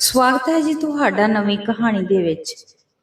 ਸਵਾਗਤ ਹੈ ਜੀ ਤੁਹਾਡਾ ਨਵੀਂ ਕਹਾਣੀ ਦੇ ਵਿੱਚ।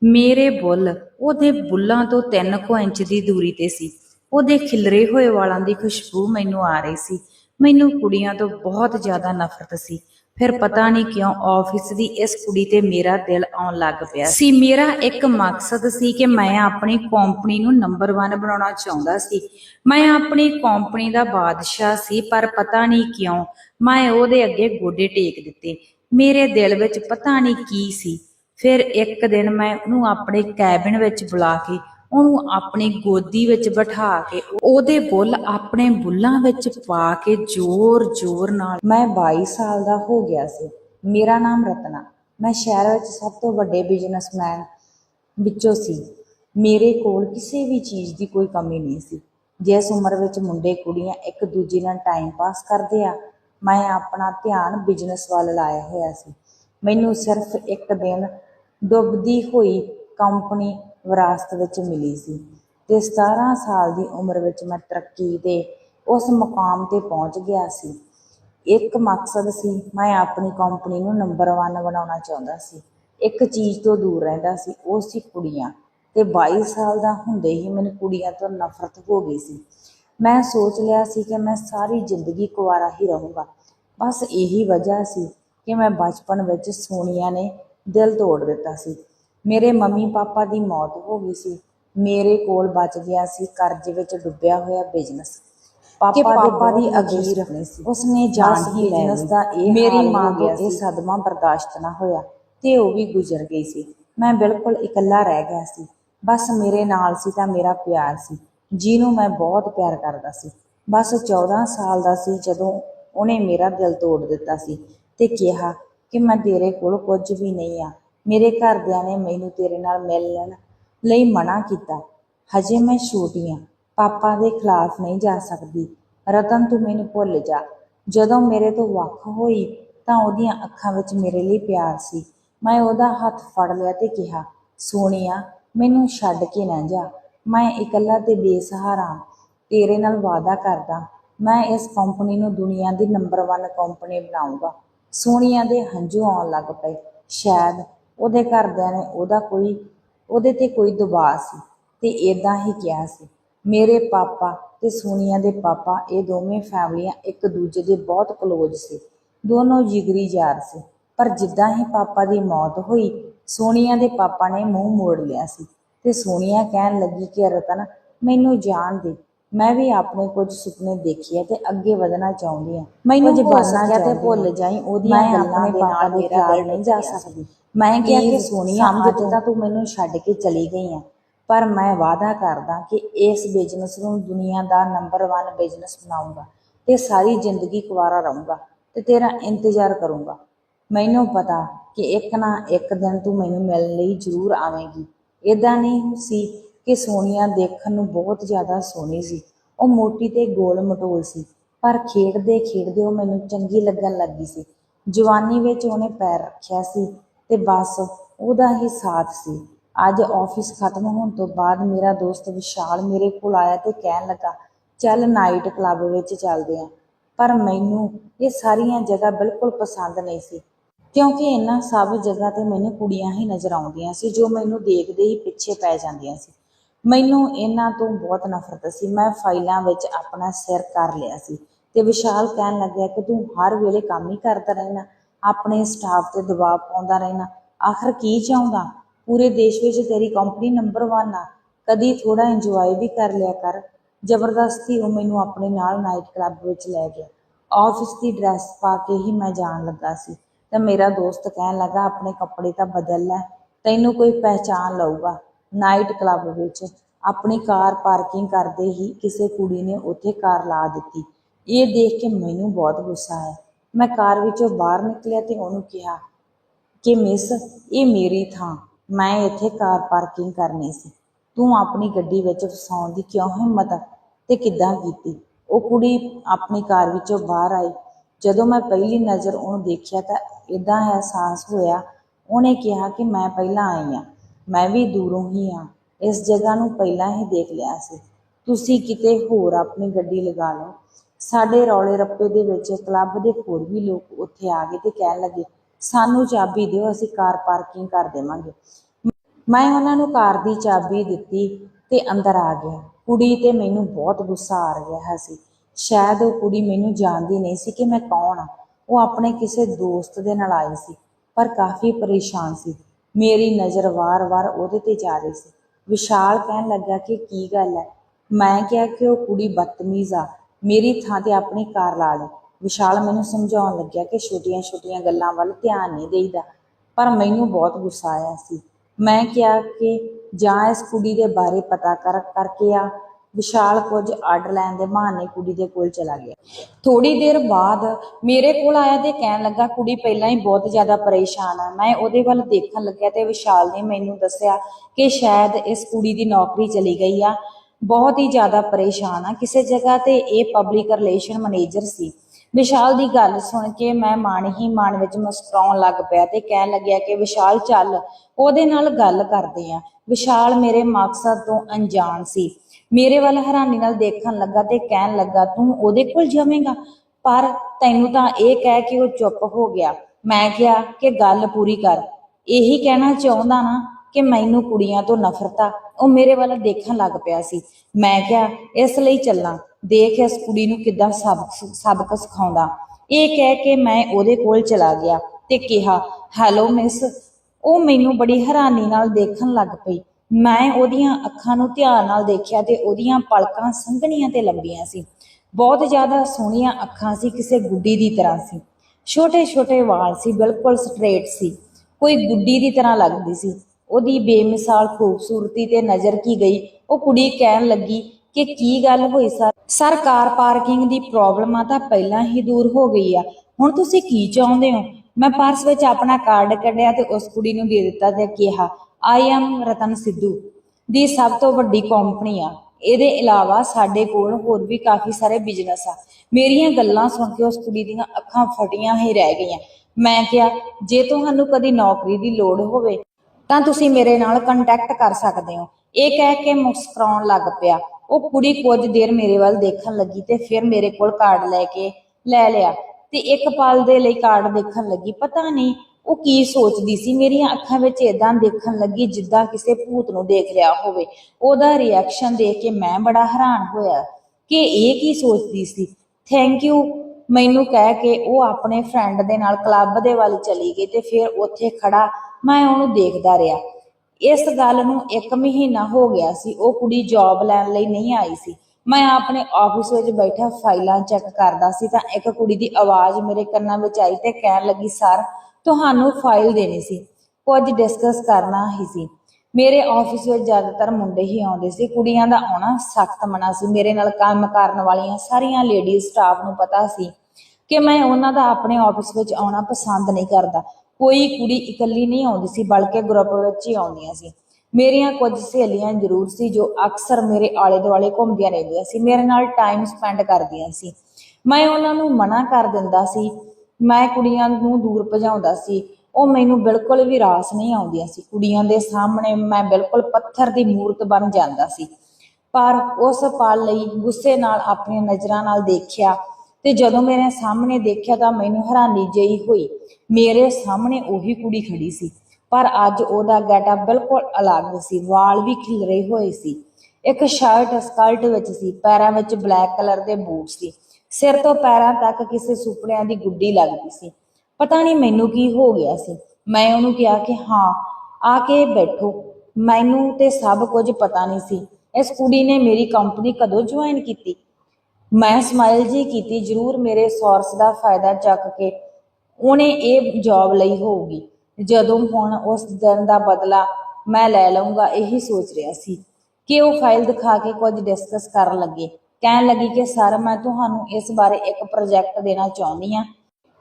ਮੇਰੇ ਬੁੱਲ ਉਹਦੇ ਬੁੱਲਾਂ ਤੋਂ 3 ਕੁ ਇੰਚ ਦੀ ਦੂਰੀ ਤੇ ਸੀ। ਉਹਦੇ ਖਿਲਰੇ ਹੋਏ ਵਾਲਾਂ ਦੀ ਖੁਸ਼ਬੂ ਮੈਨੂੰ ਆ ਰਹੀ ਸੀ। ਮੈਨੂੰ ਕੁੜੀਆਂ ਤੋਂ ਬਹੁਤ ਜ਼ਿਆਦਾ ਨਫ਼ਰਤ ਸੀ। ਫਿਰ ਪਤਾ ਨਹੀਂ ਕਿਉਂ ਆਫਿਸ ਦੀ ਇਸ ਕੁੜੀ ਤੇ ਮੇਰਾ ਦਿਲ ਆਉਣ ਲੱਗ ਪਿਆ ਸੀ। ਮੇਰਾ ਇੱਕ ਮਕਸਦ ਸੀ ਕਿ ਮੈਂ ਆਪਣੀ ਕੰਪਨੀ ਨੂੰ ਨੰਬਰ 1 ਬਣਾਉਣਾ ਚਾਹੁੰਦਾ ਸੀ। ਮੈਂ ਆਪਣੀ ਕੰਪਨੀ ਦਾ ਬਾਦਸ਼ਾਹ ਸੀ, ਪਰ ਪਤਾ ਨਹੀਂ ਕਿਉਂ ਮੈਂ ਉਹਦੇ ਅੱਗੇ ਗੋਡੇ ਟੇਕ ਦਿੱਤੇ। ਮੇਰੇ ਦਿਲ ਵਿੱਚ ਪਤਾ ਨਹੀਂ ਕੀ ਸੀ। ਫਿਰ ਇੱਕ ਦਿਨ ਮੈਂ ਉਹਨੂੰ ਆਪਣੇ ਕੈਬਿਨ ਵਿੱਚ ਬੁਲਾ ਕੇ ਉਹਨੂੰ ਆਪਣੀ ਗੋਦੀ ਵਿੱਚ ਬਿਠਾ ਕੇ ਉਹਦੇ ਬੁੱਲ ਆਪਣੇ ਬੁੱਲਾਂ ਵਿੱਚ ਪਾ ਕੇ ਜ਼ੋਰ-ਜ਼ੋਰ ਨਾਲ ਮੈਂ 22 ਸਾਲ ਦਾ ਹੋ ਗਿਆ ਸੀ। ਮੇਰਾ ਨਾਮ ਰਤਨਾ। ਮੈਂ ਸ਼ਹਿਰ ਵਿੱਚ ਸਭ ਤੋਂ ਵੱਡੇ ਬਿਜ਼ਨਸਮੈਨ ਵਿੱਚੋਂ ਸੀ। ਮੇਰੇ ਕੋਲ ਕਿਸੇ ਵੀ ਚੀਜ਼ ਦੀ ਕੋਈ ਕਮੀ ਨਹੀਂ ਸੀ। ਜਿਸ ਉਮਰ ਵਿੱਚ ਮੁੰਡੇ ਕੁੜੀਆਂ ਇੱਕ ਦੂਜੇ ਨਾਲ ਟਾਈਮ ਪਾਸ ਕਰਦੇ ਆ ਮੈਂ ਆਪਣਾ ਧਿਆਨ ਬਿਜ਼ਨਸ ਵੱਲ ਲਾਇਆ ਹੋਇਆ ਸੀ। ਮੈਨੂੰ ਸਿਰਫ ਇੱਕ ਦਿਨ ਡੁੱਬਦੀ ਹੋਈ ਕੰਪਨੀ ਵਿਰਾਸਤ ਵਿੱਚ ਮਿਲੀ ਸੀ ਤੇ 17 ਸਾਲ ਦੀ ਉਮਰ ਵਿੱਚ ਮੈਂ ਤਰੱਕੀ ਦੇ ਉਸ ਮੁਕਾਮ ਤੇ ਪਹੁੰਚ ਗਿਆ ਸੀ। ਇੱਕ ਮਕਸਦ ਸੀ, ਮੈਂ ਆਪਣੀ ਕੰਪਨੀ ਨੂੰ ਨੰਬਰ 1 ਬਣਾਉਣਾ ਚਾਹੁੰਦਾ ਸੀ। ਇੱਕ ਚੀਜ਼ ਤੋਂ ਦੂਰ ਰਹਿੰਦਾ ਸੀ, ਉਹ ਸੀ ਕੁੜੀਆਂ ਤੇ 22 ਸਾਲ ਦਾ ਹੁੰਦੇ ਹੀ ਮੈਨੂੰ ਕੁੜੀਆਂ ਤੋਂ ਨਫ਼ਰਤ ਹੋ ਗਈ ਸੀ। ਮੈਂ ਸੋਚ ਲਿਆ ਸੀ ਕਿ ਮੈਂ ਸਾਰੀ ਜ਼ਿੰਦਗੀ ਕੁਆਰਾ ਹੀ ਰਹੂੰਗਾ। ਬਸ ਇਹੀ ਵਜ੍ਹਾ ਸੀ ਕਿ ਮੈਂ ਬਚਪਨ ਵਿੱਚ ਸੋਨੀਆ ਨੇ ਦਿਲ ਤੋੜ ਦਿੱਤਾ ਸੀ। ਮੇਰੇ ਮੰਮੀ ਪਾਪਾ ਦੀ ਮੌਤ ਹੋ ਗਈ ਸੀ। ਮੇਰੇ ਕੋਲ ਬਚ ਗਿਆ ਸੀ ਕਰਜ਼ ਵਿੱਚ ਡੁੱਬਿਆ ਹੋਇਆ ਬਿਜ਼ਨਸ ਪਾਪਾ ਦੇ ਪਾਪਾ ਦੀ ਅਖੀਰ ਉਸਨੇ ਜਾਨ ਹੀ ਬਿਜ਼ਨਸ ਦਾ ਇਹ ਮੇਰੀ ਮਾਂ ਤੋਂ ਇਹ ਸਦਮਾ ਬਰਦਾਸ਼ਤ ਨਾ ਹੋਇਆ ਤੇ ਉਹ ਵੀ ਗੁਜ਼ਰ ਗਈ ਸੀ। ਮੈਂ ਬਿਲਕੁਲ ਇਕੱਲਾ ਰਹਿ ਗਿਆ ਸੀ। ਬਸ ਮੇਰੇ ਨਾਲ ਸੀ ਤਾਂ ਮੇਰਾ ਪਿਆਰ ਸੀ। ਜਿਹਨੂੰ ਮੈਂ ਬਹੁਤ ਪਿਆਰ ਕਰਦਾ ਸੀ। ਬਸ 14 ਸਾਲ ਦਾ ਸੀ ਜਦੋਂ ਉਹਨੇ ਮੇਰਾ ਦਿਲ ਤੋੜ ਦਿੱਤਾ ਸੀ ਤੇ ਕਿਹਾ ਕਿ ਮੈਂ ਤੇਰੇ ਕੋਲ ਕੁਝ ਵੀ ਨਹੀਂ ਆ। ਮੇਰੇ ਘਰਦਿਆਂ ਨੇ ਮੈਨੂੰ ਤੇਰੇ ਨਾਲ ਮਿਲਣ ਲਈ ਮਨਾ ਕੀਤਾ। ਹਜੇ ਮੈਂ ਛੋਟੀ ਹਾਂ ਪਾਪਾ ਦੇ ਖਿਲਾਫ ਨਹੀਂ ਜਾ ਸਕਦੀ। ਰਤਨ, ਤੂੰ ਮੈਨੂੰ ਭੁੱਲ ਜਾ। ਜਦੋਂ ਮੇਰੇ ਤੋਂ ਵੱਖ ਹੋਈ ਤਾਂ ਉਹਦੀਆਂ ਅੱਖਾਂ ਵਿੱਚ ਮੇਰੇ ਲਈ ਪਿਆਰ ਸੀ। ਮੈਂ ਉਹਦਾ ਹੱਥ ਫੜ ਲਿਆ ਤੇ ਕਿਹਾ ਸੋਹਣਿਆ ਮੈਨੂੰ ਛੱਡ ਕੇ ਨਾ ਜਾ। ਮੈਂ ਇਕੱਲਾ ਤੇ ਬੇਸਹਾਰਾ ਤੇਰੇ ਨਾਲ ਵਾਅਦਾ ਕਰਦਾ, ਮੈਂ ਇਸ ਕੰਪਨੀ ਨੂੰ ਦੁਨੀਆ ਦੀ ਨੰਬਰ 1 ਕੰਪਨੀ ਬਣਾਉਂਗਾ ਸੋਹਣੀਆਂ ਦੇ ਹੰਝੂ ਆਉਣ ਲੱਗ ਪਏ। ਸ਼ਾਇਦ ਉਹਦੇ ਘਰਦਿਆਂ ਨੇ ਉਹਦਾ ਕੋਈ, ਉਹਦੇ ਤੇ ਕੋਈ ਦਬਾਅ ਸੀ ਤੇ ਇਦਾਂ ਹੀ ਕਿਹਾ ਸੀ, ਮੇਰੇ ਪਾਪਾ ਤੇ ਸੋਨੀਆ ਦੇ ਪਾਪਾ, ਇਹ ਦੋਵੇਂ ਫੈਮਲੀਆਂ ਇੱਕ ਦੂਜੇ ਦੇ ਬਹੁਤ ਕਲੋਜ਼ ਸੀ, ਦੋਨੋਂ ਜਿਗਰੀ ਯਾਰ ਸੀ। ਪਰ ਜਿੱਦਾਂ ਹੀ ਪਾਪਾ ਦੀ ਮੌਤ ਹੋਈ, ਸੋਨੀਆ ਦੇ ਪਾਪਾ ਨੇ ਮੂੰਹ ਮੋੜ ਲਿਆ ਸੀ। ਤੇ ਸੋਨੀਆ ਕਹਿਣ ਲੱਗੀ ਕਿ ਰਤਨ ਮੈਨੂੰ ਜਾਣ ਦੇ। ਮੈਂ ਵੀ ਆਪਣੇ ਕੁਝ ਸੁਪਨੇ ਦੇਖੇ ਆ ਤੇ ਅੱਗੇ ਵਧਣਾ ਚਾਹੁੰਦੀ ਆ। ਮੈਨੂੰ ਹੋ ਸਕਿਆ ਤੇ ਭੁੱਲ ਜਾਈ ਉਹਦੀਆਂ ਗੱਲਾਂ ਦੇ ਨਾਲ ਮੇਰਾ ਦਿਲ ਨਹੀਂ ਜਾ ਸਕਦੀ। ਮੈਂ ਕਿਹਾ ਕਿ ਸੋਨੀਆ ਅੱਜ ਤਾਂ ਤੂੰ ਮੈਨੂੰ ਛੱਡ ਕੇ ਚਲੀ ਗਈ ਆ। ਪਰ ਮੈਂ ਵਾਅਦਾ ਕਰਦਾ ਕਿ ਇਸ ਬਿਜ਼ਨਸ ਨੂੰ ਦੁਨੀਆ ਦਾ ਨੰਬਰ 1 ਬਿਜ਼ਨਸ ਬਣਾਉਂਗਾ ਤੇ ਸਾਰੀ ਜ਼ਿੰਦਗੀ ਕੁਵਾਰਾ ਰਹੂੰਗਾ ਤੇ ਤੇਰਾ ਇੰਤਜ਼ਾਰ ਕਰੂੰਗਾ। ਮੈਨੂੰ ਪਤਾ ਕਿ ਇੱਕ ਨਾ ਇੱਕ ਦਿਨ ਤੂੰ ਮੈਨੂੰ ਮਿਲਣ ਲਈ ਜ਼ਰੂਰ ਆਵੇਂਗੀ। ਇਦਾਂ ਨਹੀਂ ਸੀ ਕਿ ਸੋਨੀਆ ਦੇਖਣ ਨੂੰ ਬਹੁਤ ਜ਼ਿਆਦਾ ਸੋਹਣੀ ਸੀ। ਉਹ ਮੋਟੀ ਤੇ ਗੋਲ ਮਟੋਲ ਸੀ, ਪਰ ਖੇਡਦੇ ਖੇਡਦੇ ਉਹ ਮੈਨੂੰ ਚੰਗੀ ਲੱਗਣ ਲੱਗੀ ਸੀ। ਜਵਾਨੀ ਵਿੱਚ ਉਹਨੇ ਪੈਰ ਰੱਖਿਆ ਸੀ ਤੇ ਬਸ ਉਹਦਾ ਹੀ ਸਾਥ ਸੀ। ਅੱਜ ਆਫਿਸ ਖਤਮ ਹੋਣ ਤੋਂ ਬਾਅਦ ਮੇਰਾ ਦੋਸਤ ਵਿਸ਼ਾਲ ਮੇਰੇ ਕੋਲ ਆਇਆ ਤੇ ਕਹਿਣ ਲੱਗਾ, ਚੱਲ ਨਾਈਟ ਕਲੱਬ ਵਿੱਚ ਚੱਲਦੇ ਆਂ। ਪਰ ਮੈਨੂੰ ਇਹ ਸਾਰੀਆਂ ਜਗ੍ਹਾ ਬਿਲਕੁਲ ਪਸੰਦ ਨਹੀਂ ਸੀ। ਕਿਉਂਕਿ ਇਹਨਾਂ ਸਭ ਜਗ੍ਹਾ ਤੇ ਮੈਨੂੰ ਕੁੜੀਆਂ ਹੀ ਨਜ਼ਰ ਆਉਂਦੀਆਂ ਸੀ, ਜੋ ਮੈਨੂੰ ਦੇਖਦੇ ਹੀ ਪਿੱਛੇ ਪੈ ਜਾਂਦੀਆਂ ਸੀ। ਮੈਨੂੰ ਇਹਨਾਂ ਤੋਂ ਬਹੁਤ ਨਫ਼ਰਤ ਸੀ। ਮੈਂ ਫਾਈਲਾਂ ਵਿੱਚ ਆਪਣਾ ਸਿਰ ਕਰ ਲਿਆ ਸੀ ਤੇ ਵਿਸ਼ਾਲ ਕਹਿਣ ਲੱਗਿਆ ਕਿ ਤੂੰ ਹਰ ਵੇਲੇ ਕੰਮ ਹੀ ਕਰਦਾ ਰਹਿਣਾ, ਆਪਣੇ ਸਟਾਫ ਤੇ ਦਬਾਅ ਪਾਉਂਦਾ ਰਹਿਣਾ। ਆਖਰ ਕੀ ਚਾਹੁੰਦਾ? ਪੂਰੇ ਦੇਸ਼ ਵਿੱਚ ਤੇਰੀ ਕੰਪਨੀ ਨੰਬਰ 1 ਆ। ਕਦੀ ਥੋੜਾ ਇੰਜੋਏ ਵੀ ਕਰ ਲਿਆ ਕਰ। ਜ਼ਬਰਦਸਤੀ ਉਹ ਮੈਨੂੰ ਆਪਣੇ ਨਾਲ ਨਾਈਟ ਕਲੱਬ ਵਿੱਚ ਲੈ ਗਿਆ। ਆਫਿਸ ਦੀ ਡਰੈਸ ਪਾ ਕੇ ਹੀ ਮੈਂ ਜਾਣ ਲੱਗਾ ਸੀ। ਤਾਂ ਮੇਰਾ ਦੋਸਤ ਕਹਿਣ ਲੱਗਾ, ਆਪਣੇ ਕੱਪੜੇ ਤਾਂ ਬਦਲ ਲੈ, ਤੈਨੂੰ ਕੋਈ ਪਹਿਚਾਣ ਲਊਗਾ। ਨਾਈਟ ਕਲੱਬ ਵਿੱਚ ਆਪਣੀ ਕਾਰ ਪਾਰਕਿੰਗ ਕਰਦੇ ਹੀ ਕਿਸੇ ਕੁੜੀ ਨੇ ਉੱਥੇ ਕਾਰ ਲਾ ਦਿੱਤੀ। ਇਹ ਦੇਖ ਕੇ ਮੈਨੂੰ ਬਹੁਤ ਗੁੱਸਾ ਆਇਆ। ਮੈਂ ਕਾਰ ਵਿੱਚੋਂ ਬਾਹਰ ਨਿਕਲਿਆ ਤੇ ਉਹਨੂੰ ਕਿਹਾ ਕਿ, ਮਿਸ, ਇਹ ਮੇਰੀ ਥਾਂ। ਮੈਂ ਇੱਥੇ ਕਾਰ ਪਾਰਕਿੰਗ ਕਰਨੀ ਸੀ। ਤੂੰ ਆਪਣੀ ਗੱਡੀ ਵਿੱਚ ਫਸਾਉਣ ਦੀ ਕਿਉਂ ਹਿੰਮਤ ਤੇ ਕਿੱਦਾਂ ਕੀਤੀ? ਉਹ ਕੁੜੀ ਆਪਣੀ ਕਾਰ ਵਿੱਚੋਂ ਬਾਹਰ ਆਈ। ਜਦੋਂ ਮੈਂ ਪਹਿਲੀ ਨਜ਼ਰ ਉਹਨੂੰ ਦੇਖਿਆ ਤਾਂ ਇਦਾਂ ਅਹਿਸਾਸ ਹੋਇਆ। ਉਹਨੇ ਕਿਹਾ ਕਿ ਮੈਂ ਪਹਿਲਾਂ ਆਈ ਹਾਂ। ਮੈਂ ਵੀ ਦੂਰੋਂ ਹੀ ਹਾਂ। ਇਸ ਜਗ੍ਹਾ ਨੂੰ ਪਹਿਲਾਂ ਹੀ ਦੇਖ ਲਿਆ ਸੀ। ਤੁਸੀਂ ਕਿਤੇ ਹੋਰ ਆਪਣੀ ਗੱਡੀ ਲਗਾ ਲਓ। ਸਾਡੇ ਰੌਲੇ ਰੱਪੇ ਦੇ ਵਿੱਚ ਕਲੱਬ ਦੇ ਹੋਰ ਵੀ ਲੋਕ ਉੱਥੇ ਆ ਗਏ ਤੇ ਕਹਿਣ ਲੱਗੇ, ਸਾਨੂੰ ਚਾਬੀ ਦਿਓ, ਅਸੀਂ ਕਾਰ ਪਾਰਕਿੰਗ ਕਰ ਦੇਵਾਂਗੇ। ਮੈਂ ਉਹਨਾਂ ਨੂੰ ਕਾਰ ਦੀ ਚਾਬੀ ਦਿੱਤੀ ਤੇ ਅੰਦਰ ਆ ਗਿਆ। ਕੁੜੀ ਤੇ ਮੈਨੂੰ ਬਹੁਤ ਗੁੱਸਾ ਆ ਰਿਹਾ ਸੀ। ਸ਼ਾਇਦ ਉਹ ਕੁੜੀ ਮੈਨੂੰ ਜਾਣਦੀ ਨਹੀਂ ਸੀ ਕਿ ਮੈਂ ਕੌਣ ਆ। ਉਹ ਆਪਣੇ ਕਿਸੇ ਦੋਸਤ ਦੇ ਨਾਲ ਆਈ ਸੀ, ਪਰ ਕਾਫੀ ਪਰੇਸ਼ਾਨ ਸੀ। ਮੇਰੀ ਨਜ਼ਰ ਵਾਰ-ਵਾਰ ਉਹਦੇ ਤੇ ਜਾ ਰਹੀ ਸੀ। ਵਿਸ਼ਾਲ ਕਹਿਣ ਲੱਗਾ ਕਿ ਕੀ ਗੱਲ ਹੈ? ਮੈਂ ਕਿਹਾ ਕਿ ਉਹ ਕੁੜੀ ਬਦਤਮੀਜ਼ ਆ। ਮੇਰੀ ਥਾਂ ਤੇ ਆਪਣੀ ਕਾਰ ਲਾ ਲਈ। ਵਿਸ਼ਾਲ ਮੈਨੂੰ ਸਮਝਾਉਣ ਲੱਗਿਆ ਕਿ ਛੋਟੀਆਂ-ਛੋਟੀਆਂ ਗੱਲਾਂ ਵੱਲ ਧਿਆਨ ਨਹੀਂ ਦੇਈਦਾ, ਪਰ ਮੈਨੂੰ ਬਹੁਤ ਗੁੱਸਾ ਆਇਆ ਸੀ। ਮੈਂ ਕਿਹਾ ਕਿ ਜਾਂ ਇਸ ਕੁੜੀ ਦੇ ਬਾਰੇ ਪਤਾ ਕਰ ਕਰਕੇ ਆ ਵਿਸ਼ਾਲ ਕੁਝ ਆਰਡਰ ਲੈਣ ਦੇ ਬਹਾਨੇ ਕੁੜੀ ਦੇ ਕੋਲ ਚਲਾ ਗਿਆ। ਥੋੜੀ ਦੇਰ ਬਾਅਦ ਮੇਰੇ ਕੋਲ ਆਇਆ ਤੇ ਕਹਿਣ ਲੱਗਾ, ਕੁੜੀ ਪਹਿਲਾਂ ਹੀ ਬਹੁਤ ਜ਼ਿਆਦਾ ਪਰੇਸ਼ਾਨ ਆ। ਮੈਂ ਉਹਦੇ ਵੱਲ ਦੇਖਣ ਲੱਗਿਆ ਤੇ ਵਿਸ਼ਾਲ ਨੇ ਮੈਨੂੰ ਦੱਸਿਆ ਕਿ ਸ਼ਾਇਦ ਇਸ ਕੁੜੀ ਦੀ ਨੌਕਰੀ ਚਲੀ ਗਈ ਆ। ਬਹੁਤ ਹੀ ਜ਼ਿਆਦਾ ਪਰੇਸ਼ਾਨ ਆ। ਕਿਸੇ ਜਗ੍ਹਾ ਤੇ ਇਹ ਪਬਲਿਕ ਰਿਲੇਸ਼ਨ ਮੈਨੇਜਰ ਸੀ। ਵਿਸ਼ਾਲ ਦੀ ਗੱਲ ਸੁਣ ਕੇ ਮੈਂ ਮਨ ਹੀ ਮਨ ਵਿੱਚ ਮੁਸਕਰਾਉਣ ਲੱਗ ਪਿਆ ਤੇ ਕਹਿਣ ਲੱਗਿਆ ਕਿ, ਵਿਸ਼ਾਲ, ਚੱਲ, ਉਹਦੇ ਨਾਲ ਗੱਲ ਕਰਦੇ ਆ। ਵਿਸ਼ਾਲ ਮੇਰੇ ਮਕਸਦ ਤੋਂ ਅਣਜਾਣ ਸੀ। ਮੇਰੇ ਵੱਲ ਹੈਰਾਨੀ ਨਾਲ ਦੇਖਣ ਲੱਗਾ ਤੇ ਕਹਿਣ ਲੱਗਾ, ਤੂੰ ਉਹਦੇ ਕੋਲ ਜਾਵੇਂਗਾ? ਪਰ ਤੈਨੂੰ ਤਾਂ ਇਹ ਕਹਿ ਕੇ ਉਹ ਚੁੱਪ ਹੋ ਗਿਆ। ਮੈਂ ਕਿਹਾ ਕਿ ਗੱਲ ਪੂਰੀ ਕਰ। ਇਹੀ ਕਹਿਣਾ ਚਾਹੁੰਦਾ ਨਾ ਕਿ ਮੈਨੂੰ ਕੁੜੀਆਂ ਤੋਂ ਨਫ਼ਰਤ ਆ ਉਹ ਮੇਰੇ ਵੱਲ ਦੇਖਣ ਲੱਗ ਪਿਆ ਸੀ। ਮੈਂ ਕਿਹਾ, ਇਸ ਲਈ ਚੱਲਾਂ। ਦੇਖ ਇਸ ਕੁੜੀ ਨੂੰ ਕਿੱਦਾਂ ਸਬਕ ਸਬਕ ਸਿਖਾਉਂਦਾ। ਇਹ ਕਹਿ ਕੇ ਮੈਂ ਉਹਦੇ ਕੋਲ ਚਲਾ ਗਿਆ ਤੇ ਕਿਹਾ, ਹੈਲੋ, ਮਿਸ। ਉਹ ਮੈਨੂੰ ਬੜੀ ਹੈਰਾਨੀ ਨਾਲ ਦੇਖਣ ਲੱਗ ਪਈ। ਮੈਂ ਉਹਦੀਆਂ ਅੱਖਾਂ ਨੂੰ ਧਿਆਨ ਨਾਲ ਦੇਖਿਆ ਤੇ ਉਹਦੀਆਂ ਪਲਕਾਂ ਸੰਘਣੀਆਂ ਤੇ ਲੰਬੀਆਂ ਸੀ। ਬਹੁਤ ਜ਼ਿਆਦਾ ਸੋਹਣੀਆਂ ਅੱਖਾਂ ਸੀ, ਕਿਸੇ ਗੁੱਡੀ ਦੀ ਤਰ੍ਹਾਂ ਸੀ। ਛੋਟੇ ਛੋਟੇ ਵਾਲ ਸੀ, ਬਿਲਕੁਲ ਸਟ੍ਰੇਟ ਸੀ। ਕੋਈ ਗੁੱਡੀ ਦੀ ਤਰ੍ਹਾਂ ਲੱਗਦੀ ਸੀ। ਉਹਦੀ ਬੇਮਿਸਾਲ ਖੂਬਸੂਰਤੀ ਤੇ ਨਜ਼ਰ ਕੀ ਗਈ, ਉਹ ਕੁੜੀ ਕਹਿਣ ਲੱਗੀ ਕਿ ਕੀ ਗੱਲ ਹੋਈ ਸਰ ਸਰ, ਕਾਰ ਪਾਰਕਿੰਗ ਦੀ ਪ੍ਰੋਬਲਮ ਆ ਤਾਂ ਪਹਿਲਾਂ ਹੀ ਦੂਰ ਹੋ ਗਈ ਆ। ਹੁਣ ਤੁਸੀਂ ਕੀ ਚਾਹੁੰਦੇ ਹੋ? ਮੈਂ ਪਰਸ ਵਿੱਚ ਆਪਣਾ ਕਾਰਡ ਕੱਢਿਆ ਤੇ ਉਸ ਕੁੜੀ ਨੂੰ ਦੇ ਦਿੱਤਾ ਤੇ ਕਿਹਾ ਆਈ ਐਮ ਰਤਨ ਸਿੱਧੂ, ਦੀ ਸਭ ਤੋਂ ਵੱਡੀ ਕੰਪਨੀ ਆ। ਇਹਦੇ ਇਲਾਵਾ ਸਾਡੇ ਕੋਲ ਹੋਰ ਵੀ ਕਾਫੀ ਸਾਰੇ ਬਿਜ਼ਨਸ ਆ। ਮੇਰੀਆਂ ਗੱਲਾਂ ਸੁਣ ਕੇ ਉਸ ਕੁੜੀ ਦੀਆਂ ਅੱਖਾਂ ਫਟੀਆਂ ਹੀ ਰਹਿ ਗਈਆਂ। ਮੈਂ ਕਿਹਾ, ਜੇ ਤੁਹਾਨੂੰ ਕਦੀ ਨੌਕਰੀ ਦੀ ਲੋੜ ਹੋਵੇ, ਤਾਂ ਤੁਸੀਂ ਮੇਰੇ ਨਾਲ ਕੰਟੈਕਟ ਕਰ ਸਕਦੇ ਹੋ। ਇਹ ਕਹਿ ਕੇ ਮੁਸਕਰਾਉਣ ਲੱਗ ਪਿਆ। ਉਹ ਕੁੜੀ ਕੁਝ ਦੇਰ ਮੇਰੇ ਵੱਲ ਦੇਖਣ ਲੱਗੀ ਤੇ ਫਿਰ ਮੇਰੇ ਕੋਲ ਕਾਰਡ ਲੈ ਕੇ ਲੈ ਲਿਆ। ਤੇ ਇੱਕ ਪਲ ਦੇ ਲਈ ਕਾਰਡ ਦੇਖਣ ਲੱਗੀ। ਪਤਾ ਨਹੀਂ ਉਹ ਕੀ ਸੋਚਦੀ ਸੀ। ਮੇਰੀਆਂ ਅੱਖਾਂ ਵਿੱਚ ਇਦਾਂ ਦੇਖਣ ਲੱਗੀ ਜਿੱਦਾਂ ਕਿਸੇ ਭੂਤ ਨੂੰ ਦੇਖ ਰਿਹਾ ਹੋਵੇ। ਉਹਦਾ ਰਿਐਕਸ਼ਨ ਦੇਖ ਕੇ ਮੈਂ ਬੜਾ ਹੈਰਾਨ ਹੋਇਆ ਕਿ ਇਹ ਕੀ ਸੋਚਦੀ ਸੀ। ਥੈਂਕ ਯੂ ਮੈਨੂੰ ਕਹਿ ਕੇ ਉਹ ਆਪਣੇ ਫਰੈਂਡ ਦੇ ਨਾਲ ਕਲੱਬ ਦੇ ਵੱਲ ਚਲੀ ਗਈ ਤੇ ਫਿਰ ਉੱਥੇ ਖੜਾ ਮੈਂ ਉਹਨੂੰ ਦੇਖਦਾ ਰਿਹਾ। ਇਸ ਗੱਲ ਨੂੰ 1 ਮਹੀਨਾ ਹੋ ਗਿਆ ਸੀ। ਉਹ ਕੁੜੀ ਜੌਬ ਲੈਣ ਲਈ ਨਹੀਂ ਆਈ ਸੀ। ਮੈਂ ਆਪਣੇ ਆਫਿਸ ਵਿੱਚ ਬੈਠਾ ਫਾਈਲਾਂ ਚੈੱਕ ਕਰਦਾ ਸੀ ਤਾਂ ਇੱਕ ਕੁੜੀ ਦੀ ਆਵਾਜ਼ ਮੇਰੇ ਕੰਨਾਂ ਵਿੱਚ ਆਈ ਤੇ ਕਹਿਣ ਲੱਗੀ, ਸਰ, ਤੁਹਾਨੂੰ ਫਾਈਲ ਦੇਣੀ ਸੀ। ਕੁਝ ਡਿਸਕਸ ਕਰਨਾ ਹੀ ਸੀ। ਮੇਰੇ ਆਫਿਸ ਵਿੱਚ ਜ਼ਿਆਦਾਤਰ ਮੁੰਡੇ ਹੀ ਆਉਂਦੇ ਸੀ। ਕੁੜੀਆਂ ਦਾ ਆਉਣਾ ਸਖਤ ਮਨਾ ਸੀ। ਮੇਰੇ ਨਾਲ ਕੰਮ ਕਰਨ ਵਾਲੀਆਂ ਸਾਰੀਆਂ ਲੇਡੀਜ਼ ਸਟਾਫ ਨੂੰ ਪਤਾ ਸੀ ਕਿ ਮੈਂ ਉਹਨਾਂ ਦਾ ਆਪਣੇ ਆਫਿਸ ਵਿੱਚ ਆਉਣਾ ਪਸੰਦ ਨਹੀਂ ਕਰਦਾ। ਕੋਈ ਕੁੜੀ ਇਕੱਲੀ ਨਹੀਂ ਆਉਂਦੀ ਸੀ, ਬਲਕਿ ਗਰੁੱਪ ਵਿੱਚ ਹੀ ਆਉਂਦੀਆਂ ਸੀ। ਮੇਰੀਆਂ ਕੁਝ ਸਹੇਲੀਆਂ ਜ਼ਰੂਰ ਸੀ ਜੋ ਅਕਸਰ ਮੇਰੇ ਆਲੇ ਦੁਆਲੇ ਘੁੰਮਦੀਆਂ ਰਹਿੰਦੀਆਂ ਸੀ, ਮੇਰੇ ਨਾਲ ਟਾਈਮ ਸਪੈਂਡ ਕਰਦੀਆਂ ਸੀ। ਮੈਂ ਉਹਨਾਂ ਨੂੰ ਮਨਾ ਕਰ ਦਿੰਦਾ ਸੀ, ਮੈਂ ਕੁੜੀਆਂ ਨੂੰ ਦੂਰ ਭਜਾਉਂਦਾ ਸੀ, ਉਹ ਮੈਨੂੰ ਬਿਲਕੁਲ ਵੀ ਰਾਸ ਨਹੀਂ ਆਉਂਦੀਆਂ ਸੀ। ਕੁੜੀਆਂ ਦੇ ਸਾਹਮਣੇ ਮੈਂ ਬਿਲਕੁਲ ਪੱਥਰ ਦੀ ਮੂਰਤ ਬਣ ਜਾਂਦਾ ਸੀ। ਪਰ ਉਸ ਪਲ ਲਈ ਗੁੱਸੇ ਨਾਲ ਆਪਣੀਆਂ ਨਜ਼ਰਾਂ ਨਾਲ ਦੇਖਿਆ ਤੇ ਜਦੋਂ ਮੇਰੇ ਸਾਹਮਣੇ ਦੇਖਿਆ ਤਾਂ ਮੈਨੂੰ ਹੈਰਾਨੀ ਜਿਹੀ ਹੋਈ। ਮੇਰੇ ਸਾਹਮਣੇ ਉਹੀ ਕੁੜੀ ਖੜੀ ਸੀ। ਪਰ ਅੱਜ ਉਹਦਾ ਗੈਟਅਪ ਬਿਲਕੁਲ ਅਲੱਗ ਸੀ, ਵਾਲ ਵੀ ਖਿਲਰੇ ਹੋਏ ਸੀ। ਇੱਕ ਸ਼ਰਟ ਸਕਰਟ ਵਿੱਚ ਸੀ, ਪੈਰਾਂ ਵਿੱਚ ਬਲੈਕ ਕਲਰ ਦੇ ਬੂਟ ਸੀ। ਸਿਰ ਤੋਂ ਪੈਰਾਂ ਤੱਕ ਕਿਸੇ ਸੁਪਨਿਆਂ ਦੀ ਗੁੱਡੀ ਲੱਗਦੀ ਸੀ। ਪਤਾ ਨਹੀਂ ਮੈਨੂੰ ਕੀ ਹੋ ਗਿਆ ਸੀ। ਮੈਂ ਉਹਨੂੰ ਕਿਹਾ ਕਿ ਹਾਂ, ਆ ਕੇ ਬੈਠੋ। ਮੈਨੂੰ ਤੇ ਸਭ ਕੁਝ ਪਤਾ ਨਹੀਂ ਸੀ। ਇਸ ਕੁੜੀ ਨੇ ਮੇਰੀ ਕੰਪਨੀ ਕਦੋਂ ਜੁਆਇਨ ਕੀਤੀ? ਮੈਂ ਸਮਾਈਲ ਜੀ ਕੀਤੀ, ਜਰੂਰ ਮੇਰੇ ਸੋਰਸ ਦਾ ਫਾਇਦਾ ਚੱਕ ਕੇ ਉਹਨੇ ਇਹ ਜੌਬ ਲਈ ਹੋਊਗੀ। ਜਦੋਂ ਹੁਣ ਉਸ ਦਿਨ ਦਾ ਬਦਲਾ ਮੈਂ ਲੈ ਲਵਾਂਗਾ ਇਹੀ ਸੋਚ ਰਿਹਾ ਸੀ ਕਿ ਉਹ ਫਾਈਲ ਦਿਖਾ ਕੇ ਕੁਝ ਡਿਸਕਸ ਕਰਨ ਲੱਗੇ। ਕਹਿਣ ਲੱਗੀ ਕਿ, ਸਰ, ਮੈਂ ਤੁਹਾਨੂੰ ਇਸ ਬਾਰੇ ਇੱਕ ਪ੍ਰੋਜੈਕਟ ਦੇਣਾ ਚਾਹੁੰਦੀ ਹਾਂ।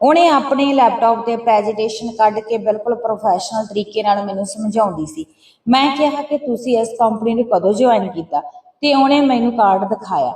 ਉਹਨੇ ਆਪਣੇ ਲੈਪਟਾਪ ਤੇ ਪ੍ਰੈਜੈਂਟੇਸ਼ਨ ਕੱਢ ਕੇ ਬਿਲਕੁਲ ਪ੍ਰੋਫੈਸ਼ਨਲ ਤਰੀਕੇ ਨਾਲ ਮੈਨੂੰ ਸਮਝਾਉਂਦੀ ਸੀ। ਮੈਂ ਕਿਹਾ ਕਿ ਤੁਸੀਂ ਇਸ ਕੰਪਨੀ ਨੂੰ ਕਦੋਂ ਜੁਆਇਨ ਕੀਤਾ ਤੇ ਉਹਨੇ ਮੈਨੂੰ ਕਾਰਡ ਦਿਖਾਇਆ।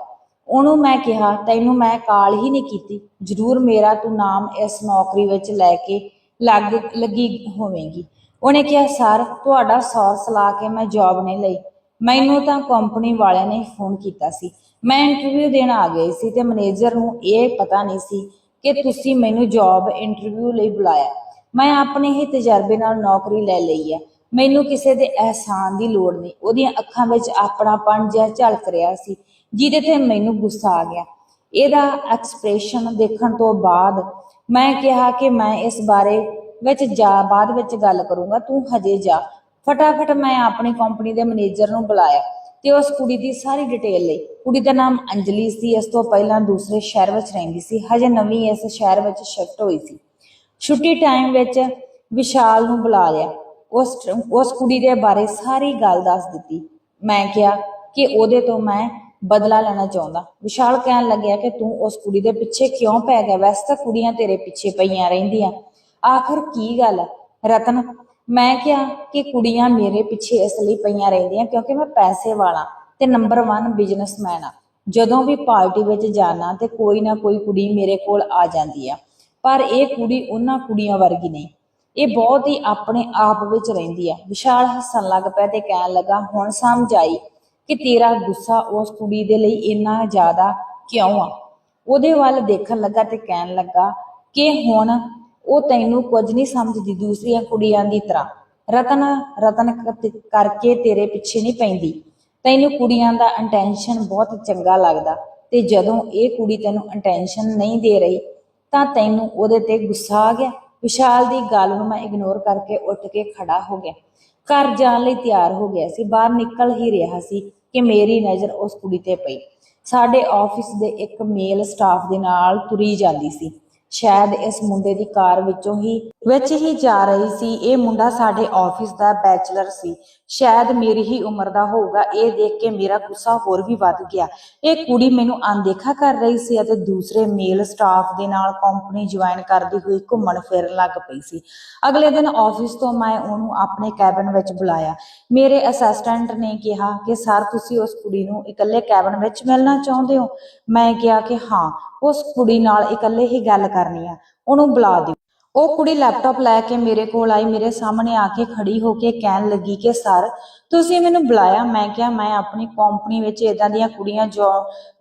ਉਹਨੂੰ ਮੈਂ ਕਿਹਾ, ਤੈਨੂੰ ਮੈਂ ਕਾਲ ਹੀ ਨਹੀਂ ਕੀਤੀ। ਜ਼ਰੂਰ ਮੇਰਾ ਤੂੰ ਨਾਮ ਇਸ ਨੌਕਰੀ ਵਿੱਚ ਲੈ ਕੇ ਲੱਗ ਲੱਗੀ ਹੋਵੇਗੀ। ਉਹਨੇ ਕਿਹਾ, ਸਰ, ਤੁਹਾਡਾ ਸੌਰਸ ਲਾ ਕੇ ਮੈਂ ਜੌਬ ਨਹੀਂ ਲਈ। ਮੈਨੂੰ ਤਾਂ ਕੰਪਨੀ ਵਾਲਿਆਂ ਨੇ ਫੋਨ ਕੀਤਾ ਸੀ। ਮੈਂ ਇੰਟਰਵਿਊ ਦੇਣ ਆ ਗਈ ਸੀ ਤੇ ਮੈਨੇਜਰ ਨੂੰ ਇਹ ਪਤਾ ਨਹੀਂ ਸੀ ਕਿ ਤੁਸੀਂ ਮੈਨੂੰ ਜੌਬ ਇੰਟਰਵਿਊ ਲਈ ਬੁਲਾਇਆ। ਮੈਂ ਆਪਣੇ ਹੀ ਤਜਰਬੇ ਨਾਲ ਨੌਕਰੀ ਲੈ ਲਈ ਹੈ। ਮੈਨੂੰ ਕਿਸੇ ਦੇ ਅਹਿਸਾਨ ਦੀ ਲੋੜ ਨਹੀਂ। ਉਹਦੀਆਂ ਅੱਖਾਂ ਵਿੱਚ ਆਪਣਾਪਣ ਜਿਹਾ ਝਲਕ ਰਿਹਾ ਸੀ, ਜਿਹਦੇ ਤੇ ਮੈਨੂੰ ਗੁੱਸਾ ਆ ਗਿਆ। ਇਹਦਾ ਐਕਸਪ੍ਰੈਸ਼ਨ ਦੇਖਣ ਤੋਂ ਬਾਅਦ ਮੈਂ ਕਿਹਾ ਕਿ ਮੈਂ ਇਸ ਬਾਰੇ ਵਿੱਚ ਜਾ, ਬਾਅਦ ਵਿੱਚ ਗੱਲ ਕਰੂੰਗਾ, ਤੂੰ ਹਜੇ ਜਾ। ਫਟਾਫਟ ਮੈਂ ਆਪਣੀ ਕੰਪਨੀ ਦੇ ਮੈਨੇਜਰ ਨੂੰ ਬੁਲਾਇਆ ਤੇ ਉਸ ਕੁੜੀ ਦੀ ਸਾਰੀ ਡਿਟੇਲ ਲਈ। ਕੁੜੀ ਦਾ ਨਾਮ ਅੰਜਲੀ ਸੀ, ਇਸ ਤੋਂ ਪਹਿਲਾਂ ਦੂਸਰੇ ਸ਼ਹਿਰ ਵਿੱਚ ਰਹਿੰਦੀ ਸੀ, ਹਜੇ ਨਵੀਂ ਇਸ ਸ਼ਹਿਰ ਵਿੱਚ ਸ਼ਿਫਟ ਹੋਈ ਸੀ। ਛੁੱਟੀ ਟਾਈਮ ਵਿੱਚ ਵਿਸ਼ਾਲ ਨੂੰ ਬੁਲਾ ਲਿਆ। ਉਸ ਉਸ ਕੁੜੀ ਦੇ ਬਾਰੇ ਸਾਰੀ ਗੱਲ ਦੱਸ ਦਿੱਤੀ। ਮੈਂ ਕਿਹਾ ਕਿ ਉਹਦੇ ਤੋਂ ਮੈਂ ਬਦਲਾ ਲੈਣਾ ਚਾਹੁੰਦਾ। ਵਿਸ਼ਾਲ ਕਹਿਣ ਲੱਗਿਆ ਕਿ ਤੂੰ ਉਸ ਕੁੜੀ ਦੇ ਪਿੱਛੇ ਕਿਉਂ ਪੈ ਗਿਆ? ਵੈਸੇ ਤਾਂ ਕੁੜੀਆਂ ਤੇਰੇ ਪਿੱਛੇ ਪਈਆਂ ਰਹਿੰਦੀਆਂ। ਆਖਰ ਕੀ ਗੱਲ? ਰਤਨ, ਮੈਂ ਕਿਹਾ ਕਿ ਕੁੜੀਆਂ ਮੇਰੇ ਪਿੱਛੇ ਇਸ ਲਈ ਪਈਆਂ ਰਹਿੰਦੀਆਂ ਕਿਉਂਕਿ ਮੈਂ ਪੈਸੇ ਵਾਲਾ ਤੇ ਨੰਬਰ 1 ਬਿਜ਼ਨਸਮੈਨ ਆ। ਜਦੋਂ ਵੀ ਪਾਰਟੀ ਵਿੱਚ ਜਾਣਾ ਤੇ ਕੋਈ ਨਾ ਕੋਈ ਕੁੜੀ ਮੇਰੇ ਕੋਲ ਆ ਜਾਂਦੀ ਆ। ਪਰ ਇਹ ਕੁੜੀ ਉਹਨਾਂ ਕੁੜੀਆਂ ਵਰਗੀ ਨਹੀਂ। ਇਹ ਬਹੁਤ ਹੀ ਆਪਣੇ ਆਪ ਵਿੱਚ ਰਹਿੰਦੀ ਆ। ਵਿਸ਼ਾਲ ਹੱਸਣ ਲੱਗ ਪਿਆ ਤੇ ਕਹਿਣ ਲੱਗਾ, ਹੁਣ ਸਮਝ ਆਈ ਕਿ ਤੇਰਾ ਗੁੱਸਾ ਉਸ ਕੁੜੀ ਦੇ ਲਈ ਇੰਨਾ ਜ਼ਿਆਦਾ ਕਿਉਂ ਆ? ਉਹਦੇ ਵੱਲ ਦੇਖਣ ਲੱਗਾ ਤੇ ਕਹਿਣ ਲੱਗਾ ਕਿ ਹੁਣ ਉਹ ਤੈਨੂੰ ਕੁਝ ਨਹੀਂ ਸਮਝਦੀ ਦੂਸਰੀਆਂ ਕੁੜੀਆਂ ਦੀ ਤਰ੍ਹਾਂ। ਰਤਨ ਰਤਨ ਕਰਕੇ ਤੇਰੇ ਪਿੱਛੇ ਨਹੀਂ ਪੈਂਦੀ। ਤੈਨੂੰ ਕੁੜੀਆਂ ਦਾ ਇੰਟੈਂਸ਼ਨ ਬਹੁਤ ਚੰਗਾ ਲੱਗਦਾ ਤੇ ਜਦੋਂ ਇਹ ਕੁੜੀ ਤੈਨੂੰ ਇੰਟੈਂਸ਼ਨ ਨਹੀਂ ਦੇ ਰਹੀ ਤਾਂ ਤੈਨੂੰ ਉਹਦੇ ਤੇ ਗੁੱਸਾ ਆ ਗਿਆ। ਵਿਸ਼ਾਲ ਦੀ ਗੱਲ ਨੂੰ ਮੈਂ ਇਗਨੋਰ ਕਰਕੇ ਉੱਠ ਕੇ ਖੜਾ ਹੋ ਗਿਆ। ਘਰ ਜਾਣ ਲਈ ਤਿਆਰ ਹੋ ਗਿਆ ਸੀ, ਬਾਹਰ ਨਿਕਲ ਹੀ ਰਿਹਾ ਸੀ। ਕਿ ਮੇਰੀ ਨਜ਼ਰ ਉਸ ਕੁੜੀ ਤੇ ਪਈ। ਸਾਡੇ ਆਫਿਸ ਦੇ ਇੱਕ ਮੇਲ ਸਟਾਫ ਦੇ ਨਾਲ ਤੁਰੀ ਜਾਂਦੀ ਸੀ। ਸ਼ਾਇਦ ਇਸ ਮੁੰਡੇ ਦੀ ਕਾਰ ਵਿੱਚੋਂ ਹੀ, ਵਿੱਚ ਹੀ ਜਾ ਰਹੀ ਸੀ। ਇਹ ਮੁੰਡਾ ਸਾਡੇ ਆਫਿਸ ਦਾ ਬੈਚਲਰ ਸੀ। ਸ਼ਾਇਦ ਮੇਰੀ ਹੀ ਉਮਰ ਦਾ ਹੋਊਗਾ। ਇਹ ਦੇਖ ਕੇ ਮੇਰਾ ਗੁੱਸਾ ਹੋਰ ਵੀ ਵੱਧ ਗਿਆ। ਇਹ ਕੁੜੀ ਮੈਨੂੰ ਅਣਦੇਖਾ ਕਰ ਰਹੀ ਸੀ ਅਤੇ ਦੂਸਰੇ ਮੇਲ ਸਟਾਫ ਦੇ ਨਾਲ ਕੰਪਨੀ ਜੁਆਇਨ ਕਰਦੀ ਹੋਈ ਘੁੰਮਣ ਫਿਰਨ ਲੱਗ ਪਈ ਸੀ। ਅਗਲੇ ਦਿਨ ਆਫਿਸ ਤੋਂ ਮੈਂ ਉਹਨੂੰ ਆਪਣੇ ਕੈਬਨ ਵਿੱਚ ਬੁਲਾਇਆ। ਮੇਰੇ ਅਸਿਸਟੈਂਟ ਨੇ ਕਿਹਾ ਕਿ, ਸਰ, ਤੁਸੀਂ ਉਸ ਕੁੜੀ ਨੂੰ ਇਕੱਲੇ ਕੈਬਨ ਵਿੱਚ ਮਿਲਣਾ ਚਾਹੁੰਦੇ ਹੋ? ਮੈਂ ਕਿਹਾ ਕਿ, ਹਾਂ। ਉਸ ਕੁੜੀ ਨਾਲ ਇਕੱਲੇ ਹੀ ਗੱਲ ਕਰਨੀ ਆ, ਉਹਨੂੰ ਬੁਲਾ ਦਿਓ। ਉਹ ਕੁੜੀ ਲੈਪਟਾਪ ਲੈ ਕੇ ਮੇਰੇ ਕੋਲ ਆਈ, ਮੇਰੇ ਸਾਹਮਣੇ ਆ ਕੇ ਖੜੀ ਹੋ ਕੇ ਕਹਿਣ ਲੱਗੀ ਕਿ, ਸਰ, ਤੁਸੀਂ ਮੈਨੂੰ ਬੁਲਾਇਆ? ਮੈਂ ਕਿਹਾ, ਮੈਂ ਆਪਣੀ ਕੰਪਨੀ ਵਿੱਚ ਇਦਾਂ ਦੀਆਂ ਕੁੜੀਆਂ ਜੋ,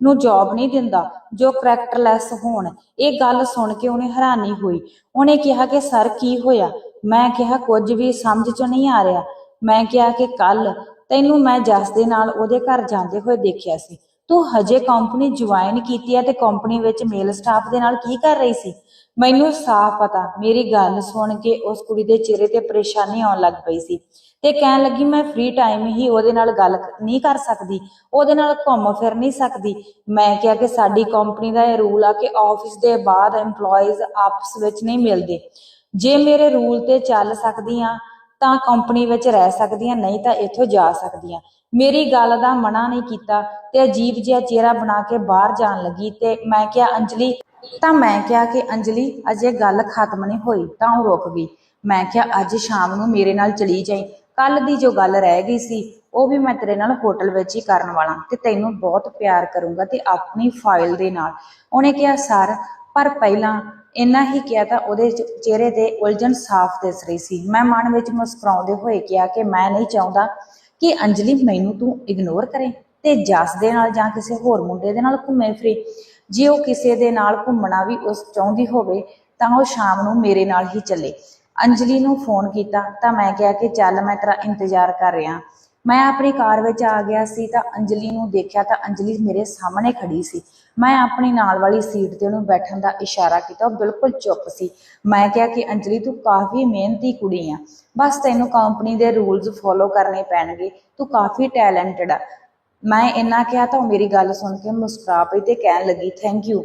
ਨੂੰ ਜੌਬ ਨਹੀਂ ਦਿੰਦਾ, ਜੋ ਕਰੈਕਟਰਲੈਸ ਹੋਣ। ਇਹ ਗੱਲ ਸੁਣ ਕੇ ਉਹਨੇ ਹੈਰਾਨੀ ਹੋਈ। ਉਹਨੇ ਕਿਹਾ ਕਿ, ਸਰ, ਕੀ ਹੋਇਆ? ਮੈਂ ਕਿਹਾ, ਕੁਝ ਵੀ ਸਮਝ ਚ ਨਹੀਂ ਆ ਰਿਹਾ। ਮੈਂ ਕਿਹਾ ਕਿ ਕੱਲ ਤੈਨੂੰ ਮੈਂ ਜਸ ਦੇ ਨਾਲ ਉਹਦੇ ਘਰ ਜਾਂਦੇ ਹੋਏ ਦੇਖਿਆ ਸੀ। ਤੂੰ ਹਜੇ ਕੰਪਨੀ ਜੁਆਇਨ ਕੀਤੀ ਹੈ ਤੇ ਕੰਪਨੀ ਵਿੱਚ ਮੇਲ ਸਟਾਫ ਦੇ ਨਾਲ ਕੀ ਕਰ ਰਹੀ ਸੀ? ਮੈਨੂੰ ਸਾਫ਼ ਪਤਾ, ਮੇਰੀ ਗੱਲ ਸੁਣ ਕੇ ਉਸ ਕੁੜੀ ਦੇ ਚਿਹਰੇ ਤੇ ਪਰੇਸ਼ਾਨੀ ਆਉਣ ਲੱਗ ਪਈ ਸੀ ਤੇ ਕਹਿਣ ਲੱਗੀ, ਮੈਂ ਫ੍ਰੀ ਟਾਈਮ ਹੀ ਉਹਦੇ ਨਾਲ ਗੱਲ ਨਹੀਂ ਕਰ ਸਕਦੀ, ਉਹਦੇ ਨਾਲ ਘੁੰਮ ਫਿਰ ਨਹੀਂ ਸਕਦੀ। ਮੈਂ ਕਿਹਾ ਕਿ ਸਾਡੀ ਕੰਪਨੀ ਦਾ ਇਹ ਰੂਲ ਆ ਕਿ ਆਫਿਸ ਦੇ ਬਾਅਦ EMPLOYEES ਆਪਸ ਵਿੱਚ ਨਹੀਂ ਮਿਲਦੇ। ਜੇ ਮੇਰੇ ਰੂਲ ਤੇ ਚੱਲ ਸਕਦੀ ਆ ਤਾਂ ਕੰਪਨੀ ਵਿੱਚ ਰਹਿ ਸਕਦੀਆਂ, ਨਹੀਂ ਤਾਂ ਇੱਥੋਂ ਜਾ ਸਕਦੀਆਂ। ਮੇਰੀ ਗੱਲ ਦਾ ਮਨਾ ਨਹੀਂ ਕੀਤਾ ਤੇ ਅਜੀਬ ਜਿਹਾ ਚਿਹਰਾ ਬਣਾ ਕੇ ਬਾਹਰ ਜਾਣ ਲੱਗੀ ਤੇ ਮੈਂ ਕਿਹਾ, ਅੰਜਲੀ। ਤਾਂ ਮੈਂ ਕਿਹਾ ਕਿ, ਅੰਜਲੀ, ਅਜੇ ਗੱਲ ਖਤਮ ਨਹੀਂ ਹੋਈ, ਤਾਂ ਉਹ ਰੁਕ ਗਈ। ਮੈਂ ਕਿਹਾ, ਅੱਜ ਸ਼ਾਮ ਨੂੰ ਮੇਰੇ ਨਾਲ ਚਲੀ ਜਾਈ। ਕੱਲ ਦੀ ਜੋ ਗੱਲ ਰਹਿ ਗਈ ਸੀ, ਉਹ ਵੀ ਮੈਂ ਤੇਰੇ ਨਾਲ ਹੋਟਲ ਵਿੱਚ ਹੀ ਕਰਨ ਵਾਲਾ ਤੇ ਤੈਨੂੰ ਬਹੁਤ ਪਿਆਰ ਕਰੂੰਗਾ ਤੇ ਆਪਣੀ ਫਾਈਲ ਦੇ ਨਾਲ। ਉਹਨੇ ਕਿਹਾ, ਸਰ, ਪਰ ਪਹਿਲਾਂ ਇੰਨਾ ਹੀ ਕਿਹਾ ਤਾਂ ਉਹਦੇ ਚਿਹਰੇ ਤੇ ਉਲਝਣ ਸਾਫ਼ ਦਿਸ ਰਹੀ ਸੀ। ਮੈਂ ਮਨ ਵਿੱਚ ਮੁਸਕਰਾਉਂਦੇ ਹੋਏ ਕਿਹਾ ਕਿ ਮੈਂ ਨਹੀਂ ਚਾਹੁੰਦਾ ਕਿ ਅੰਜਲੀ ਮੈਨੂੰ ਤੂੰ ਇਗਨੋਰ ਕਰੇ ਤੇ ਜਸ ਦੇ ਨਾਲ ਜਾਂ ਕਿਸੇ ਹੋਰ ਮੁੰਡੇ ਦੇ ਨਾਲ ਘੁੰਮੇ ਫਿਰੇ। ਜੇ ਉਹ ਕਿਸੇ ਦੇ ਨਾਲ ਘੁੰਮਣਾ ਵੀ ਉਸ ਚਾਹੁੰਦੀ ਹੋਵੇ, ਤਾਂ ਉਹ ਸ਼ਾਮ ਨੂੰ ਮੇਰੇ ਨਾਲ ਹੀ ਚੱਲੇ। ਅੰਜਲੀ ਨੂੰ ਫੋਨ ਕੀਤਾ ਤਾਂ ਮੈਂ ਕਿਹਾ ਕਿ ਚੱਲ ਮੈਂ ਤੇਰਾ ਇੰਤਜ਼ਾਰ ਕਰ ਰਿਹਾ। ਮੈਂ ਆਪਣੀ ਕਾਰ ਵਿੱਚ ਆ ਗਿਆ ਸੀ ਤਾਂ ਅੰਜਲੀ ਨੂੰ ਦੇਖਿਆ ਤਾਂ ਅੰਜਲੀ ਮੇਰੇ ਸਾਹਮਣੇ ਖੜੀ ਸੀ। ਮੈਂ ਆਪਣੀ ਨਾਲ ਵਾਲੀ ਸੀਟ ਤੇ ਉਹਨੂੰ ਬੈਠਣ ਦਾ ਇਸ਼ਾਰਾ ਕੀਤਾ, ਉਹ ਬਿਲਕੁਲ ਚੁੱਪ ਸੀ। ਮੈਂ ਕਿਹਾ ਕਿ ਅੰਜਲੀ, ਤੂੰ ਕਾਫੀ ਮਿਹਨਤੀ ਕੁੜੀ ਆ। ਬਸ ਤੈਨੂੰ ਕੰਪਨੀ ਦੇ ਰੂਲਸ ਫੋਲੋ ਕਰਨੇ ਪੈਣਗੇ। ਤੂੰ ਕਾਫੀ ਟੈਲੈਂਟਡ ਆ। ਮੈਂ ਇੰਨਾ ਕਿਹਾ ਤਾਂ ਮੇਰੀ ਗੱਲ ਸੁਣ ਕੇ ਮੁਸਕਰਾ ਪਈ ਤੇ ਕਹਿਣ ਲੱਗੀ ਥੈਂਕ ਯੂ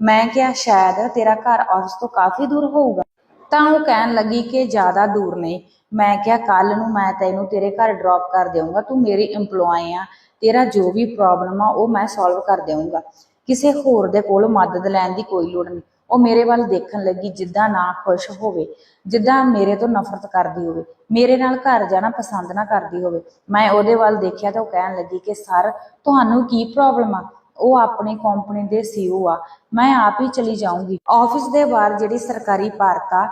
ਮੈਂ ਕਿਹਾ, ਸ਼ਾਇਦ ਤੇਰਾ ਘਰ ਆਫਿਸ ਤੋਂ ਕਾਫੀ ਦੂਰ ਹੋਊਗਾ। ਤਾਂ ਉਹ ਕਹਿਣ ਲੱਗੀ ਕਿ ਜ਼ਿਆਦਾ ਦੂਰ ਨਹੀਂ। ਮੈਂ ਕਿਹਾ ਕੱਲ ਨੂੰ ਮੈਂ ਤੈਨੂੰ ਤੇਰੇ ਘਰ ਡ੍ਰੌਪ ਕਰ ਦੇਵਾਂਗਾ ਤੂੰ ਮੇਰੀ EMPLOYE ਆ। ਤੇਰਾ ਜੋ ਵੀ ਪ੍ਰੋਬਲਮ ਆ, ਉਹ ਮੈਂ ਸੋਲਵ ਕਰ ਦੇਵਾਂਗਾ ਕਿਸੇ ਹੋਰ ਦੇ ਕੋਲ ਮਦਦ ਲੈਣ ਦੀ ਕੋਈ ਲੋੜ ਨਹੀਂ। ਉਹ ਮੇਰੇ ਵੱਲ ਦੇਖਣ ਲੱਗੀ, ਜਿੱਦਾਂ ਨਾ ਖੁਸ਼ ਹੋਵੇ, ਜਿੱਦਾਂ ਮੇਰੇ ਤੋਂ ਨਫ਼ਰਤ ਕਰਦੀ ਹੋਵੇ। ਮੇਰੇ ਨਾਲ ਘਰ ਜਾਣਾ ਪਸੰਦ ਨਾ ਕਰਦੀ ਹੋਵੇ। ਮੈਂ ਉਹਦੇ ਵੱਲ ਦੇਖਿਆ ਤਾਂ ਉਹ ਕਹਿਣ ਲੱਗੀ ਕਿ, ਸਰ, ਤੁਹਾਨੂੰ ਕੀ ਪ੍ਰੋਬਲਮ ਆ? ਉਹ ਆਪਣੀ ਕੰਪਨੀ ਦੇ ਸੀਓ ਆ, ਮੈਂ ਆਪ ਹੀ ਚਲੀ ਜਾਊਂਗੀ। ਆਫਿਸ ਦੇ ਬਾਹਰ ਜਿਹੜੀ ਸਰਕਾਰੀ ਪਾਰਕ ਆ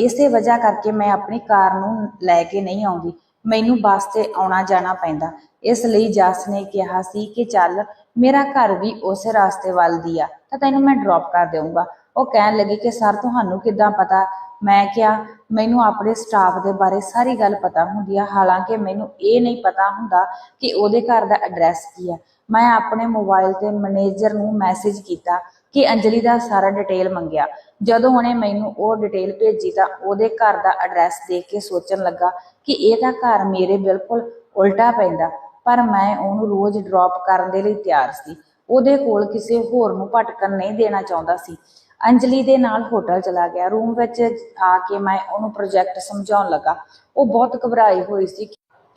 ਇਸੇ ਵਜ੍ਹਾ ਕਰਕੇ ਮੈਂ ਆਪਣੀ ਕਾਰ ਨੂੰ ਲੈ ਕੇ ਨਹੀਂ ਆਉਂਦੀ। ਮੈਨੂੰ ਬੱਸ ਤੇ ਆਉਣਾ ਜਾਣਾ ਪੈਂਦਾ। ਇਸ ਲਈ ਜਸ ਨੇ ਕਿਹਾ ਸੀ ਕਿ ਚੱਲ, ਮੇਰਾ ਘਰ ਵੀ ਉਸੇ ਰਸਤੇ ਵੱਲ ਦੀ ਆ, ਤਾਂ ਤੈਨੂੰ ਮੈਂ ਡ੍ਰੌਪ ਕਰ ਦੇਵਾਂਗਾ ਉਹ ਕਹਿਣ ਲੱਗੀ ਕਿ, ਸਰ, ਤੁਹਾਨੂੰ ਕਿੱਦਾਂ ਪਤਾ? ਮੈਂ ਕਿਹਾ, ਮੈਨੂੰ ਆਪਣੇ ਸਟਾਫ ਦੇ ਬਾਰੇ ਸਾਰੀ ਗੱਲ ਪਤਾ ਹੁੰਦੀ ਆ। ਹਾਲਾਂਕਿ ਮੈਨੂੰ ਇਹ ਨਹੀਂ ਪਤਾ ਹੁੰਦਾ ਕਿ ਉਹਦੇ ਘਰ ਦਾ ਐਡਰੈਸ ਕੀ ਆ। ਮੈਂ ਆਪਣੇ ਮੋਬਾਈਲ ਤੇ ਮੈਨੇਜਰ ਨੂੰ ਮੈਸੇਜ ਕੀਤਾ ਕਿ ਅੰਜਲੀ ਦਾ ਸਾਰਾ ਡਿਟੇਲ ਮੰਗਿਆ। ਜਦੋਂ ਉਹਨੇ ਮੈਨੂੰ ਉਹ ਡਿਟੇਲ ਭੇਜੀ ਤਾਂ ਉਹਦੇ ਘਰ ਦਾ ਐਡਰੈਸ ਦੇਖ ਕੇ ਸੋਚਣ ਲੱਗਾ ਕਿ ਇਹਦਾ ਘਰ ਮੇਰੇ ਬਿਲਕੁਲ ਉਲਟਾ ਪੈਂਦਾ, ਪਰ ਮੈਂ ਉਹਨੂੰ ਰੋਜ਼ ਡ੍ਰੌਪ ਕਰਨ ਦੇ ਲਈ ਤਿਆਰ ਸੀ। ਉਹਦੇ ਕੋਲ ਕਿਸੇ ਹੋਰ ਨੂੰ ਭਟਕਣ ਨਹੀਂ ਦੇਣਾ ਚਾਹੁੰਦਾ ਸੀ। ਅੰਜਲੀ ਦੇ ਨਾਲ ਹੋਟਲ ਚਲਾ ਗਿਆ। ਰੂਮ ਵਿੱਚ ਆ ਕੇ ਮੈਂ ਉਹਨੂੰ ਪ੍ਰੋਜੈਕਟ ਸਮਝਾਉਣ ਲੱਗਾ। ਉਹ ਬਹੁਤ ਘਬਰਾਈ ਹੋਈ ਸੀ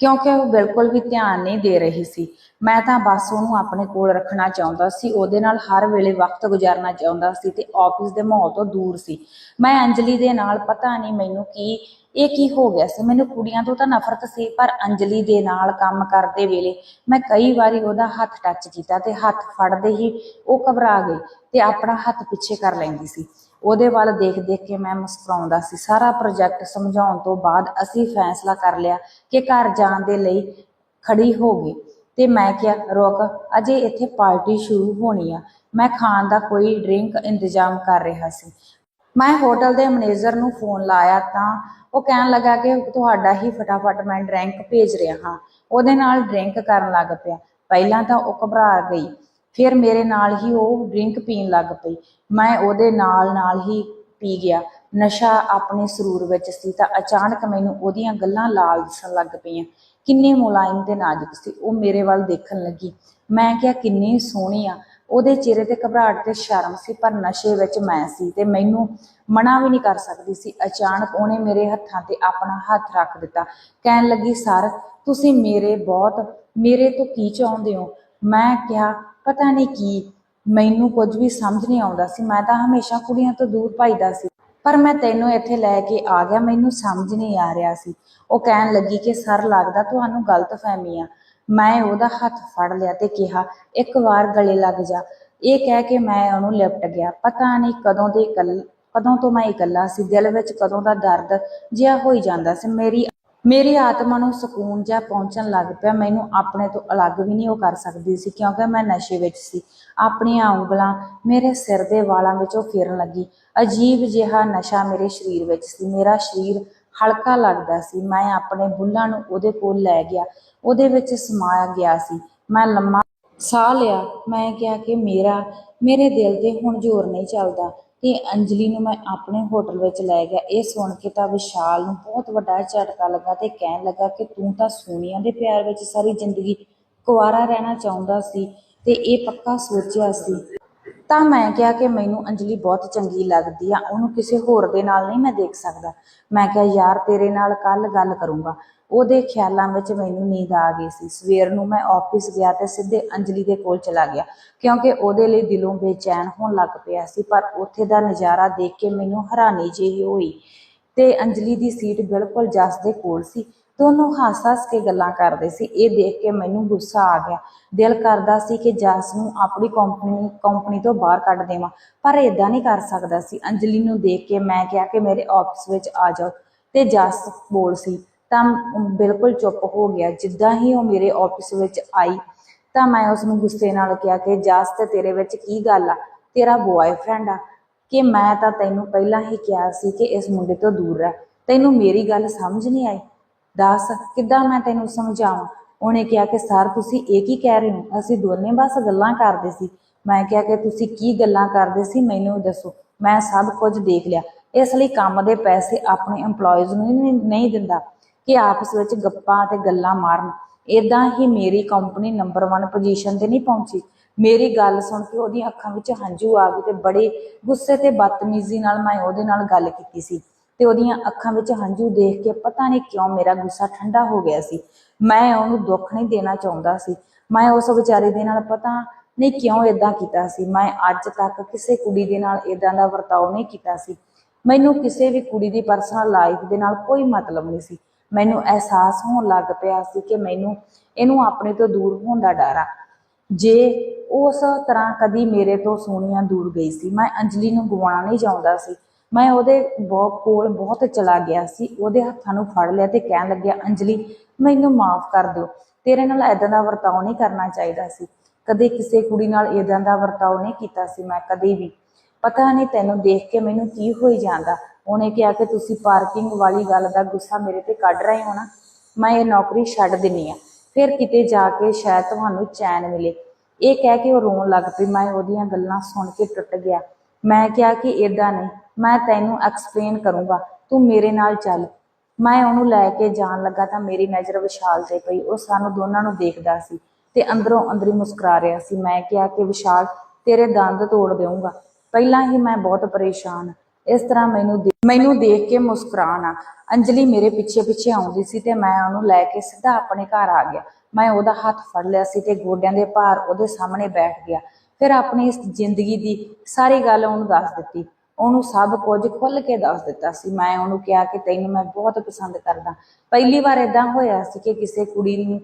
ਕਿਉਂਕਿ ਉਹ ਬਿਲਕੁਲ ਵੀ ਧਿਆਨ ਨਹੀਂ ਦੇ ਰਹੀ ਸੀ। ਮੈਂ ਤਾਂ ਬਸ ਉਹਨੂੰ ਆਪਣੇ ਕੋਲ ਰੱਖਣਾ ਚਾਹੁੰਦਾ ਸੀ, ਉਹਦੇ ਨਾਲ ਹਰ ਵੇਲੇ ਵਕਤ ਗੁਜ਼ਾਰਨਾ ਚਾਹੁੰਦਾ ਸੀ ਤੇ ਆਫਿਸ ਦੇ ਮਾਹੌਲ ਤੋਂ ਦੂਰ ਸੀ। ਮੈਂ ਅੰਜਲੀ ਦੇ ਨਾਲ ਪਤਾ ਨਹੀਂ ਮੈਨੂੰ ਕੀ, ਇਹ ਕੀ ਹੋ ਗਿਆ ਸੀ? ਮੈਨੂੰ ਕੁੜੀਆਂ ਤੋਂ ਤਾਂ ਨਫ਼ਰਤ ਸੀ, ਪਰ ਅੰਜਲੀ ਦੇ ਨਾਲ ਕੰਮ ਕਰਦੇ ਵੇਲੇ ਮੈਂ ਕਈ ਵਾਰੀ ਉਹਦਾ ਹੱਥ ਟੱਚ ਕੀਤਾ ਤੇ ਹੱਥ ਫੜਦੇ ਹੀ ਉਹ ਘਬਰਾ ਗਈ ਤੇ ਆਪਣਾ ਹੱਥ ਪਿੱਛੇ ਕਰ ਲੈਂਦੀ ਸੀ। ਉਹਦੇ ਵੱਲ ਦੇਖ ਦੇਖ ਕੇ ਮੈਂ ਮੁਸਕਰਾਉਂਦਾ ਸੀ। ਸਾਰਾ ਪ੍ਰੋਜੈਕਟ ਸਮਝਾਉਣ ਤੋਂ ਬਾਅਦ ਅਸੀਂ ਫੈਸਲਾ ਕਰ ਲਿਆ ਕਿ ਘਰ ਜਾਣ ਦੇ ਲਈ ਖੜੀ ਹੋ ਗਈ। ਤੇ ਮੈਂ ਕਿਹਾ, ਰੁਕ, ਅਜੇ ਇੱਥੇ ਪਾਰਟੀ ਸ਼ੁਰੂ ਹੋਣੀ ਆ। ਮੈਂ ਖਾਣ ਦਾ ਕੋਈ ਡਰਿੰਕ ਇੰਤਜ਼ਾਮ ਕਰ ਰਿਹਾ ਸੀ। ਮੈਂ ਹੋਟਲ ਦੇ ਮੈਨੇਜਰ ਨੂੰ ਫੋਨ ਲਾਇਆ ਤਾਂ ਉਹ ਕਹਿਣ ਲੱਗਾ ਕਿ ਤੁਹਾਡਾ ਹੀ ਫਟਾਫਟ ਮੈਂ ਡਰਿੰਕ ਭੇਜ ਰਿਹਾ ਹਾਂ। ਉਹਦੇ ਨਾਲ ਡਰਿੰਕ ਕਰਨ ਲੱਗ ਪਿਆ। ਪਹਿਲਾਂ ਤਾਂ ਉਹ ਘਬਰਾ ਗਈ। ਫਿਰ ਮੇਰੇ ਨਾਲ ਹੀ ਉਹ ਡਰਿੰਕ ਪੀਣ ਲੱਗ ਪਈ। ਮੈਂ ਉਹਦੇ ਨਾਲ ਨਾਲ ਹੀ ਪੀ ਗਿਆ। ਨਸ਼ਾ ਆਪਣੇ ਸਰੂਰ ਵਿੱਚ ਸੀ ਤਾਂ ਅਚਾਨਕ ਮੈਨੂੰ ਉਹਦੀਆਂ ਗੱਲਾਂ ਲਾਲ ਦਿਸਣ ਲੱਗ ਪਈਆਂ। ਕਿੰਨੇ ਮੁਲਾਇਮ ਤੇ ਨਾਜ਼ੁਕ ਸੀ। ਉਹ ਮੇਰੇ ਵੱਲ ਦੇਖਣ ਲੱਗੀ। ਮੈਂ ਕਿਹਾ, ਕਿੰਨੀ ਸੋਹਣੀ ਆ। ਉਹਦੇ ਚਿਹਰੇ ਤੇ ਘਬਰਾਹਟ ਤੇ ਸ਼ਰਮ ਸੀ, ਪਰ ਨਸ਼ੇ ਵਿੱਚ ਮੈਂ ਸੀ ਤੇ ਮੈਨੂੰ ਮਨਾ ਵੀ ਨਹੀਂ ਕਰ ਸਕਦੀ ਸੀ। ਅਚਾਨਕ ਉਹਨੇ ਮੇਰੇ ਹੱਥਾਂ ਤੇ ਆਪਣਾ ਹੱਥ ਰੱਖ ਦਿੱਤਾ। ਕਹਿਣ ਲੱਗੀ, ਸਰ, ਤੁਸੀਂ ਮੇਰੇ ਬਹੁਤ, ਮੇਰੇ ਤੋਂ ਕੀ ਚਾਹੁੰਦੇ ਹੋ? ਮੈਂ ਕਿਹਾ ਪਤਾ ਨਹੀਂ ਕੀ, ਮੈਨੂੰ ਕੁਝ ਵੀ ਸਮਝ ਨਹੀਂ ਆਉਂਦਾ ਸੀ। ਮੈਂ ਤਾਂ ਹਮੇਸ਼ਾ ਕੁੜੀਆਂ ਤੋਂ ਦੂਰ ਭੱਜਦਾ ਸੀ। ਪਰ ਮੈਂ ਤੈਨੂੰ ਇੱਥੇ ਲੈ ਕੇ ਆ ਗਿਆ, ਮੈਨੂੰ ਸਮਝ ਨਹੀਂ ਆ ਰਿਹਾ ਸੀ। ਉਹ ਕਹਿਣ ਲੱਗੀ ਕਿ, ਸਰ, ਲੱਗਦਾ ਤੁਹਾਨੂੰ ਗਲਤ ਫਹਿਮੀ ਆ। ਮੈਂ ਉਹਦਾ ਹੱਥ ਫੜ ਲਿਆ ਤੇ ਕਿਹਾ, ਇੱਕ ਵਾਰ ਗਲੇ ਲੱਗ ਜਾ। ਇਹ ਕਹਿ ਕੇ ਮੈਂ ਉਹਨੂੰ ਲਿਪਟ ਗਿਆ। ਪਤਾ ਨਹੀਂ ਕਦੋਂ ਦੇ ਇਕੱਲ, ਕਦੋਂ ਤੋਂ ਮੈਂ ਇਕੱਲਾ ਸੀ। ਦਿਲ ਵਿੱਚ ਕਦੋਂ ਦਾ ਦਰਦ ਜਿਹਾ ਹੋਈ ਜਾਂਦਾ ਸੀ। ਮੇਰੀ ਮੇਰੀ ਆਤਮਾ ਨੂੰ ਸਕੂਨ ਜਿਹਾ ਪਹੁੰਚਣ ਲੱਗ ਪਿਆ, ਮੈਨੂੰ ਆਪਣੇ ਤੋਂ ਅਲੱਗ ਵੀ ਨਹੀਂ ਉਹ ਕਰ ਸਕਦੀ ਸੀ, ਕਿਉਂਕਿ ਮੈਂ ਨਸ਼ੇ ਵਿੱਚ ਸੀ। ਆਪਣੀਆਂ ਉਂਗਲਾਂ ਮੇਰੇ ਸਿਰ ਦੇ ਵਾਲਾਂ ਵਿੱਚੋਂ ਫਿਰਨ ਲੱਗੀ। ਅਜੀਬ ਜਿਹਾ ਨਸ਼ਾ ਮੇਰੇ ਸਰੀਰ ਵਿੱਚ ਸੀ, ਮੇਰਾ ਸਰੀਰ ਹਲਕਾ ਲੱਗਦਾ ਸੀ। ਮੈਂ ਆਪਣੇ ਬੁੱਲਾਂ ਨੂੰ ਉਹਦੇ ਕੋਲ ਲੈ ਗਿਆ, ਉਹਦੇ ਵਿੱਚ ਸਮਾਇਆ ਗਿਆ ਸੀ। ਮੈਂ ਲੰਮਾ ਸਾਹ ਲਿਆ, ਮੈਂ ਕਿਹਾ ਕਿ ਮੇਰਾ, ਮੇਰੇ ਦਿਲ ਤੇ ਹੁਣ ਜ਼ੋਰ ਨਹੀਂ ਚੱਲਦਾ। ਤੇ ਅੰਜਲੀ ਨੂੰ ਮੈਂ ਆਪਣੇ ਹੋਟਲ ਵਿੱਚ ਲੈ ਗਿਆ। ਇਹ ਸੁਣ ਕੇ ਤਾਂ ਵਿਸ਼ਾਲ ਨੂੰ ਬਹੁਤ ਵੱਡਾ ਝਟਕਾ ਲੱਗਾ ਤੇ ਕਹਿਣ ਲੱਗਾ ਕਿ ਤੂੰ ਤਾਂ ਸੋਨੀਆ ਦੇ ਪਿਆਰ ਵਿੱਚ ਸਾਰੀ ਜ਼ਿੰਦਗੀ ਕੁਆਰਾ ਰਹਿਣਾ ਚਾਹੁੰਦਾ ਸੀ ਤੇ ਇਹ ਪੱਕਾ ਸੋਚਿਆ ਸੀ। ਤਾਂ ਮੈਂ ਕਿਹਾ ਕਿ ਮੈਨੂੰ ਅੰਜਲੀ ਬਹੁਤ ਚੰਗੀ ਲੱਗਦੀ ਆ, ਉਹਨੂੰ ਕਿਸੇ ਹੋਰ ਦੇ ਨਾਲ ਨਹੀਂ ਮੈਂ ਦੇਖ ਸਕਦਾ। ਮੈਂ ਕਿਹਾ, ਯਾਰ, ਤੇਰੇ ਨਾਲ ਕੱਲ ਗੱਲ ਕਰੂੰਗਾ। ਉਹਦੇ ਖਿਆਲਾਂ ਵਿੱਚ ਮੈਨੂੰ ਨੀਂਦ ਆ ਗਈ ਸੀ। ਸਵੇਰ ਨੂੰ ਮੈਂ ਆਫਿਸ ਗਿਆ ਤੇ ਸਿੱਧੇ ਅੰਜਲੀ ਦੇ ਕੋਲ ਚਲਾ ਗਿਆ, ਕਿਉਂਕਿ ਉਹਦੇ ਲਈ ਦਿਲੋਂ ਬੇਚੈਨ ਹੋਣ ਲੱਗ ਪਿਆ ਸੀ, ਪਰ ਉੱਥੇ ਦਾ ਨਜ਼ਾਰਾ ਦੇਖ ਕੇ ਮੈਨੂੰ ਹੈਰਾਨੀ ਜਿਹੀ ਹੋਈ ਤੇ ਅੰਜਲੀ ਦੀ ਸੀਟ ਬਿਲਕੁਲ ਜਸ ਦੇ ਕੋਲ ਸੀ। ਦੋਨੋਂ ਹੱਸ-ਹੱਸ ਕੇ ਗੱਲਾਂ ਕਰਦੇ ਸੀ। ਇਹ ਦੇਖ ਕੇ ਮੈਨੂੰ ਗੁੱਸਾ ਆ ਗਿਆ। ਦਿਲ ਕਰਦਾ ਸੀ ਕਿ ਜਸ ਨੂੰ ਆਪਣੀ ਕੰਪਨੀ ਕੰਪਨੀ ਤੋਂ ਬਾਹਰ ਕੱਢ ਦੇਵਾਂ, ਪਰ ਇਦਾਂ ਨਹੀਂ ਕਰ ਸਕਦਾ ਸੀ। ਅੰਜਲੀ ਨੂੰ ਦੇਖ ਕੇ ਮੈਂ ਕਿਹਾ ਕਿ ਮੇਰੇ ਆਫਿਸ ਵਿੱਚ ਆ ਜਾਓ ਤੇ ਜਸ ਬੋਲ ਸੀ, ਤਾਂ ਬਿਲਕੁਲ ਚੁੱਪ ਹੋ ਗਿਆ। ਜਿੱਦਾਂ ਹੀ ਉਹ ਮੇਰੇ ਆਫਿਸ ਵਿੱਚ ਆਈ, ਤਾਂ ਮੈਂ ਉਸ ਨੂੰ ਗੁੱਸੇ ਨਾਲ ਕਿਹਾ ਕਿ, ਜਸ, ਤੇ ਤੇਰੇ ਵਿੱਚ ਕੀ ਗੱਲ ਆ? ਤੇਰਾ ਬੁਆਏਫ੍ਰੈਂਡ ਆ। ਕਿ ਮੈਂ ਤਾਂ ਤੈਨੂੰ ਪਹਿਲਾਂ ਹੀ ਕਿਹਾ ਸੀ ਕਿ ਇਸ ਮੁੰਡੇ ਤੋਂ ਦੂਰ ਰਹਿ। ਤੈਨੂੰ ਮੇਰੀ ਗੱਲ ਸਮਝ ਨਹੀਂ ਆਈ? ਦੱਸ, ਕਿੱਦਾਂ ਮੈਂ ਤੈਨੂੰ ਸਮਝਾਵਾਂ? ਉਹਨੇ ਕਿਹਾ ਕਿ ਸਰ, ਤੁਸੀਂ ਇਹ ਕੀ ਕਹਿ ਰਹੇ ਹੋ, ਅਸੀਂ ਦੋਨੇ ਬਸ ਗੱਲਾਂ ਕਰਦੇ ਸੀ। ਮੈਂ ਕਿਹਾ ਕਿ ਤੁਸੀਂ ਕੀ ਗੱਲਾਂ ਕਰਦੇ ਸੀ, ਮੈਨੂੰ ਦੱਸੋ। ਮੈਂ ਸਭ ਕੁਝ ਦੇਖ ਲਿਆ। ਇਸ ਲਈ ਕੰਮ ਦੇ ਪੈਸੇ ਆਪਣੇ EMPLOYEES ਨੂੰ ਨਹੀਂ- ਦਿੰਦਾ ਕਿ ਆਪਸ ਵਿੱਚ ਗੱਪਾਂ ਤੇ ਗੱਲਾਂ ਮਾਰਨ। ਇਦਾਂ ਹੀ ਮੇਰੀ ਕੰਪਨੀ ਨੰਬਰ 1 ਪੋਜੀਸ਼ਨ ਤੇ ਨਹੀਂ ਪਹੁੰਚੀ। ਮੇਰੀ ਗੱਲ ਸੁਣ ਕੇ ਉਹਦੀਆਂ ਅੱਖਾਂ ਵਿੱਚ ਹੰਝੂ ਆ ਗਏ ਤੇ ਬੜੇ ਗੁੱਸੇ ਤੇ ਬਦਤਮੀਜ਼ੀ ਨਾਲ ਮੈਂ ਉਹਦੇ ਨਾਲ ਗੱਲ ਕੀਤੀ ਸੀ। ਤੇ ਉਹਦੀਆਂ ਅੱਖਾਂ ਵਿੱਚ ਹੰਝੂ ਦੇਖ ਕੇ ਪਤਾ ਨਹੀਂ ਕਿਉਂ ਮੇਰਾ ਗੁੱਸਾ ਠੰਡਾ ਹੋ ਗਿਆ ਸੀ। ਮੈਂ ਉਹਨੂੰ ਦੁੱਖ ਨਹੀਂ ਦੇਣਾ ਚਾਹੁੰਦਾ ਸੀ। ਮੈਂ ਉਸ ਵਿਚਾਰੇ ਦੇ ਨਾਲ ਪਤਾ ਨਹੀਂ ਕਿਉਂ ਇਦਾਂ ਕੀਤਾ ਸੀ। ਮੈਂ ਅੱਜ ਤੱਕ ਕਿਸੇ ਕੁੜੀ ਦੇ ਨਾਲ ਇਦਾਂ ਦਾ ਵਰਤਾਓ ਨਹੀਂ ਕੀਤਾ ਸੀ। ਮੈਨੂੰ ਕਿਸੇ ਵੀ ਕੁੜੀ ਦੀ ਪਰਸਨਲ ਲਾਈਫ ਦੇ ਨਾਲ ਕੋਈ ਮਤਲਬ ਨਹੀਂ ਸੀ। ਮੈਨੂੰ ਅਹਿਸਾਸ ਹੋਣ ਲੱਗ ਪਿਆ ਸੀ ਕਿ ਮੈਨੂੰ ਇਹਨੂੰ ਆਪਣੇ ਤੋਂ ਦੂਰ ਹੋਣ ਦਾ ਡਰ ਆ। ਜੇ ਉਸ ਤਰ੍ਹਾਂ ਕਦੀ ਮੇਰੇ ਤੋਂ ਸੋਨੀਆ ਦੂਰ ਗਈ ਸੀ, ਮੈਂ ਅੰਜਲੀ ਨੂੰ ਗਵਾਉਣਾ ਨਹੀਂ ਚਾਹੁੰਦਾ ਸੀ। ਮੈਂ ਉਹਦੇ ਬਹੁਤ ਕੋਲ ਬਹੁਤ ਚਲਾ ਗਿਆ ਸੀ, ਉਹਦੇ ਹੱਥਾਂ ਨੂੰ ਫੜ ਲਿਆ ਤੇ ਕਹਿਣ ਲੱਗਿਆ, ਅੰਜਲੀ, ਮੈਨੂੰ ਮਾਫ ਕਰ ਦਿਓ। ਤੇਰੇ ਨਾਲ ਇਦਾਂ ਦਾ ਵਰਤਾਓ ਨਹੀਂ ਕਰਨਾ ਚਾਹੀਦਾ ਸੀ। ਕਦੇ ਕਿਸੇ ਕੁੜੀ ਨਾਲ ਇਦਾਂ ਦਾ ਵਰਤਾਓ ਨਹੀਂ ਕੀਤਾ ਸੀ ਮੈਂ ਕਦੇ ਵੀ। ਪਤਾ ਨਹੀਂ ਤੈਨੂੰ ਦੇਖ ਕੇ ਮੈਨੂੰ ਕੀ ਹੋਈ ਜਾਂਦਾ। ਉਹਨੇ ਕਿਹਾ ਕਿ ਤੁਸੀਂ ਪਾਰਕਿੰਗ ਵਾਲੀ ਗੱਲ ਦਾ ਗੁੱਸਾ ਮੇਰੇ ਤੇ ਕੱਢ ਰਹੇ ਹੋ ਨਾ। ਮੈਂ ਇਹ ਨੌਕਰੀ ਛੱਡ ਦਿੰਨੀ ਆ ਫਿਰ ਕਿਤੇ ਜਾ ਕੇ ਸ਼ਾਇਦ ਤੁਹਾਨੂੰ ਚੈਨ ਮਿਲੇ। ਇਹ ਕਹਿ ਕੇ ਉਹ ਰੋਣ ਲੱਗ ਪਈ। ਮੈਂ ਉਹਦੀਆਂ ਗੱਲਾਂ ਸੁਣ ਕੇ ਟੁੱਟ ਗਿਆ। ਮੈਂ ਕਿਹਾ ਕਿ ਇਦਾਂ ਨਹੀਂ, ਮੈਂ ਤੈਨੂੰ ਐਕਸਪਲੇਨ ਕਰੂੰਗਾ, ਤੂੰ ਮੇਰੇ ਨਾਲ ਚੱਲ। ਮੈਂ ਉਹਨੂੰ ਲੈ ਕੇ ਜਾਣ ਲੱਗਾ ਤਾਂ ਮੇਰੀ ਨਜ਼ਰ ਵਿਸ਼ਾਲ ਤੇ ਪਈ, ਉਹ ਸਾਨੂੰ ਦੋਨਾਂ ਨੂੰ ਦੇਖਦਾ ਸੀ ਤੇ ਅੰਦਰੋਂ ਅੰਦਰੀ ਮੁਸਕਰਾ ਰਿਹਾ ਸੀ। ਮੈਂ ਕਿਹਾ ਕਿ ਵਿਸ਼ਾਲ, ਤੇਰੇ ਦੰਦ ਤੋੜ ਦੇਵਾਂਗਾ ਪਹਿਲਾਂ ਹੀ ਮੈਂ ਬਹੁਤ ਪਰੇਸ਼ਾਨ ਇਸ ਤਰ੍ਹਾਂ ਮੈਨੂੰ ਮੈਨੂੰ ਦੇਖ ਕੇ ਮੁਸਕਰਾਣਾ ਅੰਜਲੀ ਮੇਰੇ ਪਿੱਛੇ ਪਿੱਛੇ ਆਉਂਦੀ ਸੀ ਤੇ ਮੈਂ ਉਹਨੂੰ ਲੈ ਕੇ ਸਿੱਧਾ ਆਪਣੇ ਘਰ ਆ ਗਿਆ। ਮੈਂ ਉਹਦਾ ਹੱਥ ਫੜ ਲਿਆ ਸੀ ਤੇ ਗੋਡਿਆਂ ਦੇ ਭਾਰ ਉਹਦੇ ਸਾਹਮਣੇ ਬੈਠ ਗਿਆ। ਫਿਰ ਆਪਣੀ ਇਸ ਜ਼ਿੰਦਗੀ ਦੀ ਸਾਰੀ ਗੱਲ ਉਹਨੂੰ ਦੱਸ ਦਿੱਤੀ। ਉਹਨੂੰ ਸਭ ਕੁਝ ਖੁੱਲ ਕੇ ਦੱਸ ਦਿੱਤਾ ਸੀ। ਮੈਂ ਉਹਨੂੰ ਕਿਹਾ ਕਿ ਤੈਨੂੰ ਮੈਂ ਬਹੁਤ ਪਸੰਦ ਕਰਦਾ। ਪਹਿਲੀ ਵਾਰ ਇਦਾਂ ਹੋਇਆ ਸੀ ਕਿ ਕਿਸੇ ਕੁੜੀ ਨੂੰ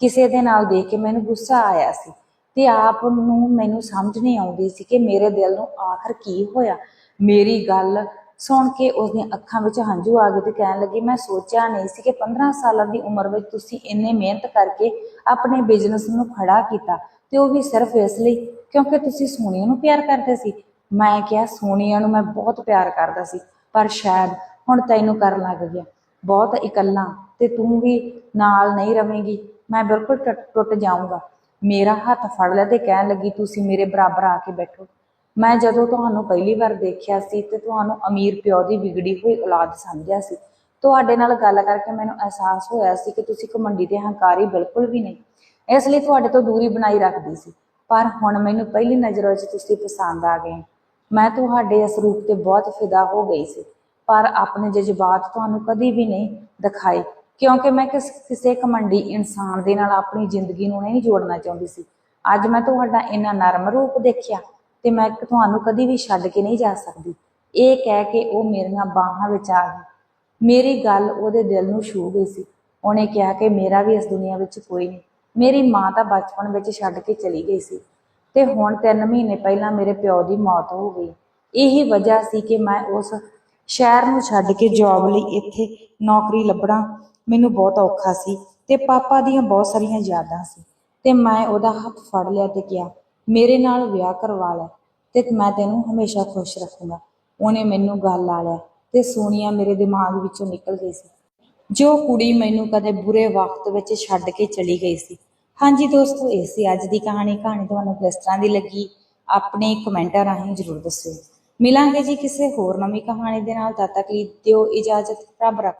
ਕਿਸੇ ਦੇ ਨਾਲ ਦੇਖ ਕੇ ਮੈਨੂੰ ਗੁੱਸਾ ਆਇਆ ਸੀ ਤੇ ਆਪ ਨੂੰ ਮੈਨੂੰ ਸਮਝ ਨਹੀਂ ਆਉਂਦੀ ਸੀ ਕਿ ਮੇਰੇ ਦਿਲ ਨੂੰ ਆਖਰ ਕੀ ਹੋਇਆ। ਮੇਰੀ ਗੱਲ ਸੁਣ ਕੇ ਉਸਦੀਆਂ ਅੱਖਾਂ ਵਿੱਚ ਹੰਝੂ ਆ ਗਏ ਤੇ ਕਹਿਣ ਲੱਗੀ, ਮੈਂ ਸੋਚਿਆ ਨਹੀਂ ਸੀ ਕਿ 15 ਸਾਲਾਂ ਦੀ ਉਮਰ ਵਿੱਚ ਤੁਸੀਂ ਇੰਨੇ ਮਿਹਨਤ ਕਰਕੇ ਆਪਣੇ ਬਿਜ਼ਨਸ ਨੂੰ ਖੜਾ ਕੀਤਾ ਤੇ ਉਹ ਵੀ ਸਿਰਫ ਇਸ ਲਈ ਕਿਉਂਕਿ ਤੁਸੀਂ ਸੋਨੀਆ ਨੂੰ ਪਿਆਰ ਕਰਦੇ ਸੀ। ਮੈਂ ਕਿਹਾ ਸੋਨੀਆ ਨੂੰ ਮੈਂ ਬਹੁਤ ਪਿਆਰ ਕਰਦਾ ਸੀ, ਪਰ ਸ਼ਾਇਦ ਹੁਣ ਤੈਨੂੰ ਕਰਨ ਲੱਗ ਗਿਆ। ਬਹੁਤ ਇਕੱਲਾ ਤੇ ਤੂੰ ਵੀ ਨਾਲ ਨਹੀਂ ਰਵੇਂਗੀ। ਮੈਂ ਬਿਲਕੁਲ ਟੁੱਟ ਟੁੱਟ ਜਾਊਂਗਾ। ਮੇਰਾ ਹੱਥ ਫੜ ਲੈ ਤੇ ਕਹਿਣ ਲੱਗੀ, ਤੁਸੀਂ ਮੇਰੇ ਬਰਾਬਰ ਆ ਕੇ ਬੈਠੋ। ਮੈਂ ਜਦੋਂ ਤੁਹਾਨੂੰ ਪਹਿਲੀ ਵਾਰ ਦੇਖਿਆ ਸੀ ਤੇ ਤੁਹਾਨੂੰ ਅਮੀਰ ਪਿਓ ਦੀ ਵਿਗੜੀ ਹੋਈ ਔਲਾਦ ਸਮਝਿਆ ਸੀ। ਤੁਹਾਡੇ ਨਾਲ ਗੱਲ ਕਰਕੇ ਮੈਨੂੰ ਅਹਿਸਾਸ ਹੋਇਆ ਸੀ ਕਿ ਤੁਸੀਂ ਘਮੰਡੀ ਤੇ ਹੰਕਾਰੀ ਬਿਲਕੁਲ ਵੀ ਨਹੀਂ। ਇਸ ਲਈ ਤੁਹਾਡੇ ਤੋਂ ਦੂਰੀ ਬਣਾਈ ਰੱਖਦੀ ਸੀ। ਪਰ ਹੁਣ ਮੈਨੂੰ ਪਹਿਲੀ ਨਜ਼ਰ ਵਿੱਚ ਤੁਸੀਂ ਪਸੰਦ ਆ ਗਏ। ਮੈਂ ਤੁਹਾਡੇ ਇਸ ਰੂਪ ਤੇ ਬਹੁਤ ਫਿਦਾ ਹੋ ਗਈ ਸੀ, ਪਰ ਆਪਣੇ ਜਜ਼ਬਾਤ ਤੁਹਾਨੂੰ ਕਦੀ ਵੀ ਨਹੀਂ ਦਿਖਾਏ, ਕਿਉਂਕਿ ਮੈਂ ਕਿਸ, ਕਿਸੇ ਕਮੰਡੀ ਇਨਸਾਨ ਦੇ ਨਾਲ ਆਪਣੀ ਜ਼ਿੰਦਗੀ ਨੂੰ ਨਹੀਂ ਜੋੜਨਾ ਚਾਹੁੰਦੀ ਸੀ। ਅੱਜ ਮੈਂ ਤੁਹਾਡਾ ਇੰਨਾ ਨਰਮ ਰੂਪ ਦੇਖਿਆ ਤੇ ਮੈਂ ਤੁਹਾਨੂੰ ਕਦੀ ਵੀ ਛੱਡ ਕੇ ਨਹੀਂ ਜਾ ਸਕਦੀ। ਇਹ ਕਹਿ ਕੇ ਉਹ ਮੇਰੀਆਂ ਬਾਹਾਂ ਵਿੱਚ ਆ ਗਈ। ਮੇਰੀ ਗੱਲ ਉਹਦੇ ਦਿਲ ਨੂੰ ਛੂ ਗਈ ਸੀ। ਉਹਨੇ ਕਿਹਾ ਕਿ ਮੇਰਾ ਵੀ ਇਸ ਦੁਨੀਆ ਵਿੱਚ ਕੋਈ ਨਹੀਂ। ਮੇਰੀ ਮਾਂ ਤਾਂ ਬਚਪਨ ਵਿੱਚ ਛੱਡ ਕੇ ਚਲੀ ਗਈ ਸੀ ਤੇ ਹੁਣ 3 ਮਹੀਨੇ ਪਹਿਲਾਂ ਮੇਰੇ ਪਿਓ ਦੀ ਮੌਤ ਹੋ ਗਈ। ਇਹੀ ਵਜ੍ਹਾ ਸੀ ਕਿ ਮੈਂ ਉਸ ਸ਼ਹਿਰ ਨੂੰ ਛੱਡ ਕੇ ਜੌਬ ਲਈ ਇੱਥੇ ਨੌਕਰੀ ਲੱਭਣਾ ਮੈਨੂੰ ਬਹੁਤ ਔਖਾ ਸੀ ਤੇ ਪਾਪਾ ਦੀਆਂ ਬਹੁਤ ਸਾਰੀਆਂ ਯਾਦਾਂ ਸੀ ਤੇ ਮੈਂ ਉਹਦਾ ਹੱਥ ਫੜ ਲਿਆ ਤੇ ਕਿਹਾ, ਮੇਰੇ ਨਾਲ ਵਿਆਹ ਕਰਵਾ ਲੈ ਤੇ ਮੈਂ ਤੈਨੂੰ ਹਮੇਸ਼ਾ ਖੁਸ਼ ਰੱਖੂੰਗਾ। ਉਹਨੇ ਮੈਨੂੰ ਗੱਲ ਲਾ ਲਿਆ ਤੇ ਸੋਨੀਆ ਮੇਰੇ ਦਿਮਾਗ ਵਿੱਚੋਂ ਨਿਕਲ ਗਈ ਸੀ। ਜੋ ਕੁੜੀ ਮੈਨੂੰ ਕਦੇ ਬੁਰੇ ਵਕਤ ਵਿੱਚ ਛੱਡ ਕੇ ਚਲੀ ਗਈ ਸੀ ਹਾਂਜੀ ਦੋਸਤੋ, ਇਹ ਸੀ ਅੱਜ ਦੀ ਕਹਾਣੀ। ਕਹਾਣੀ ਤੁਹਾਨੂੰ ਕਿਸ ਤਰ੍ਹਾਂ ਦੀ ਲੱਗੀ? ਆਪਣੇ ਕਮੈਂਟਾਂ ਰਾਹੀਂ ਜ਼ਰੂਰ ਦੱਸਿਓ। ਮਿਲਾਂਗੇ ਜੀ ਕਿਸੇ ਹੋਰ ਨਵੀਂ ਕਹਾਣੀ ਦੇ ਨਾਲ। ਤਦ ਤੱਕ ਲਈ ਦਿਓ ਇਜਾਜ਼ਤ। ਰੱਬ ਰੱਖ।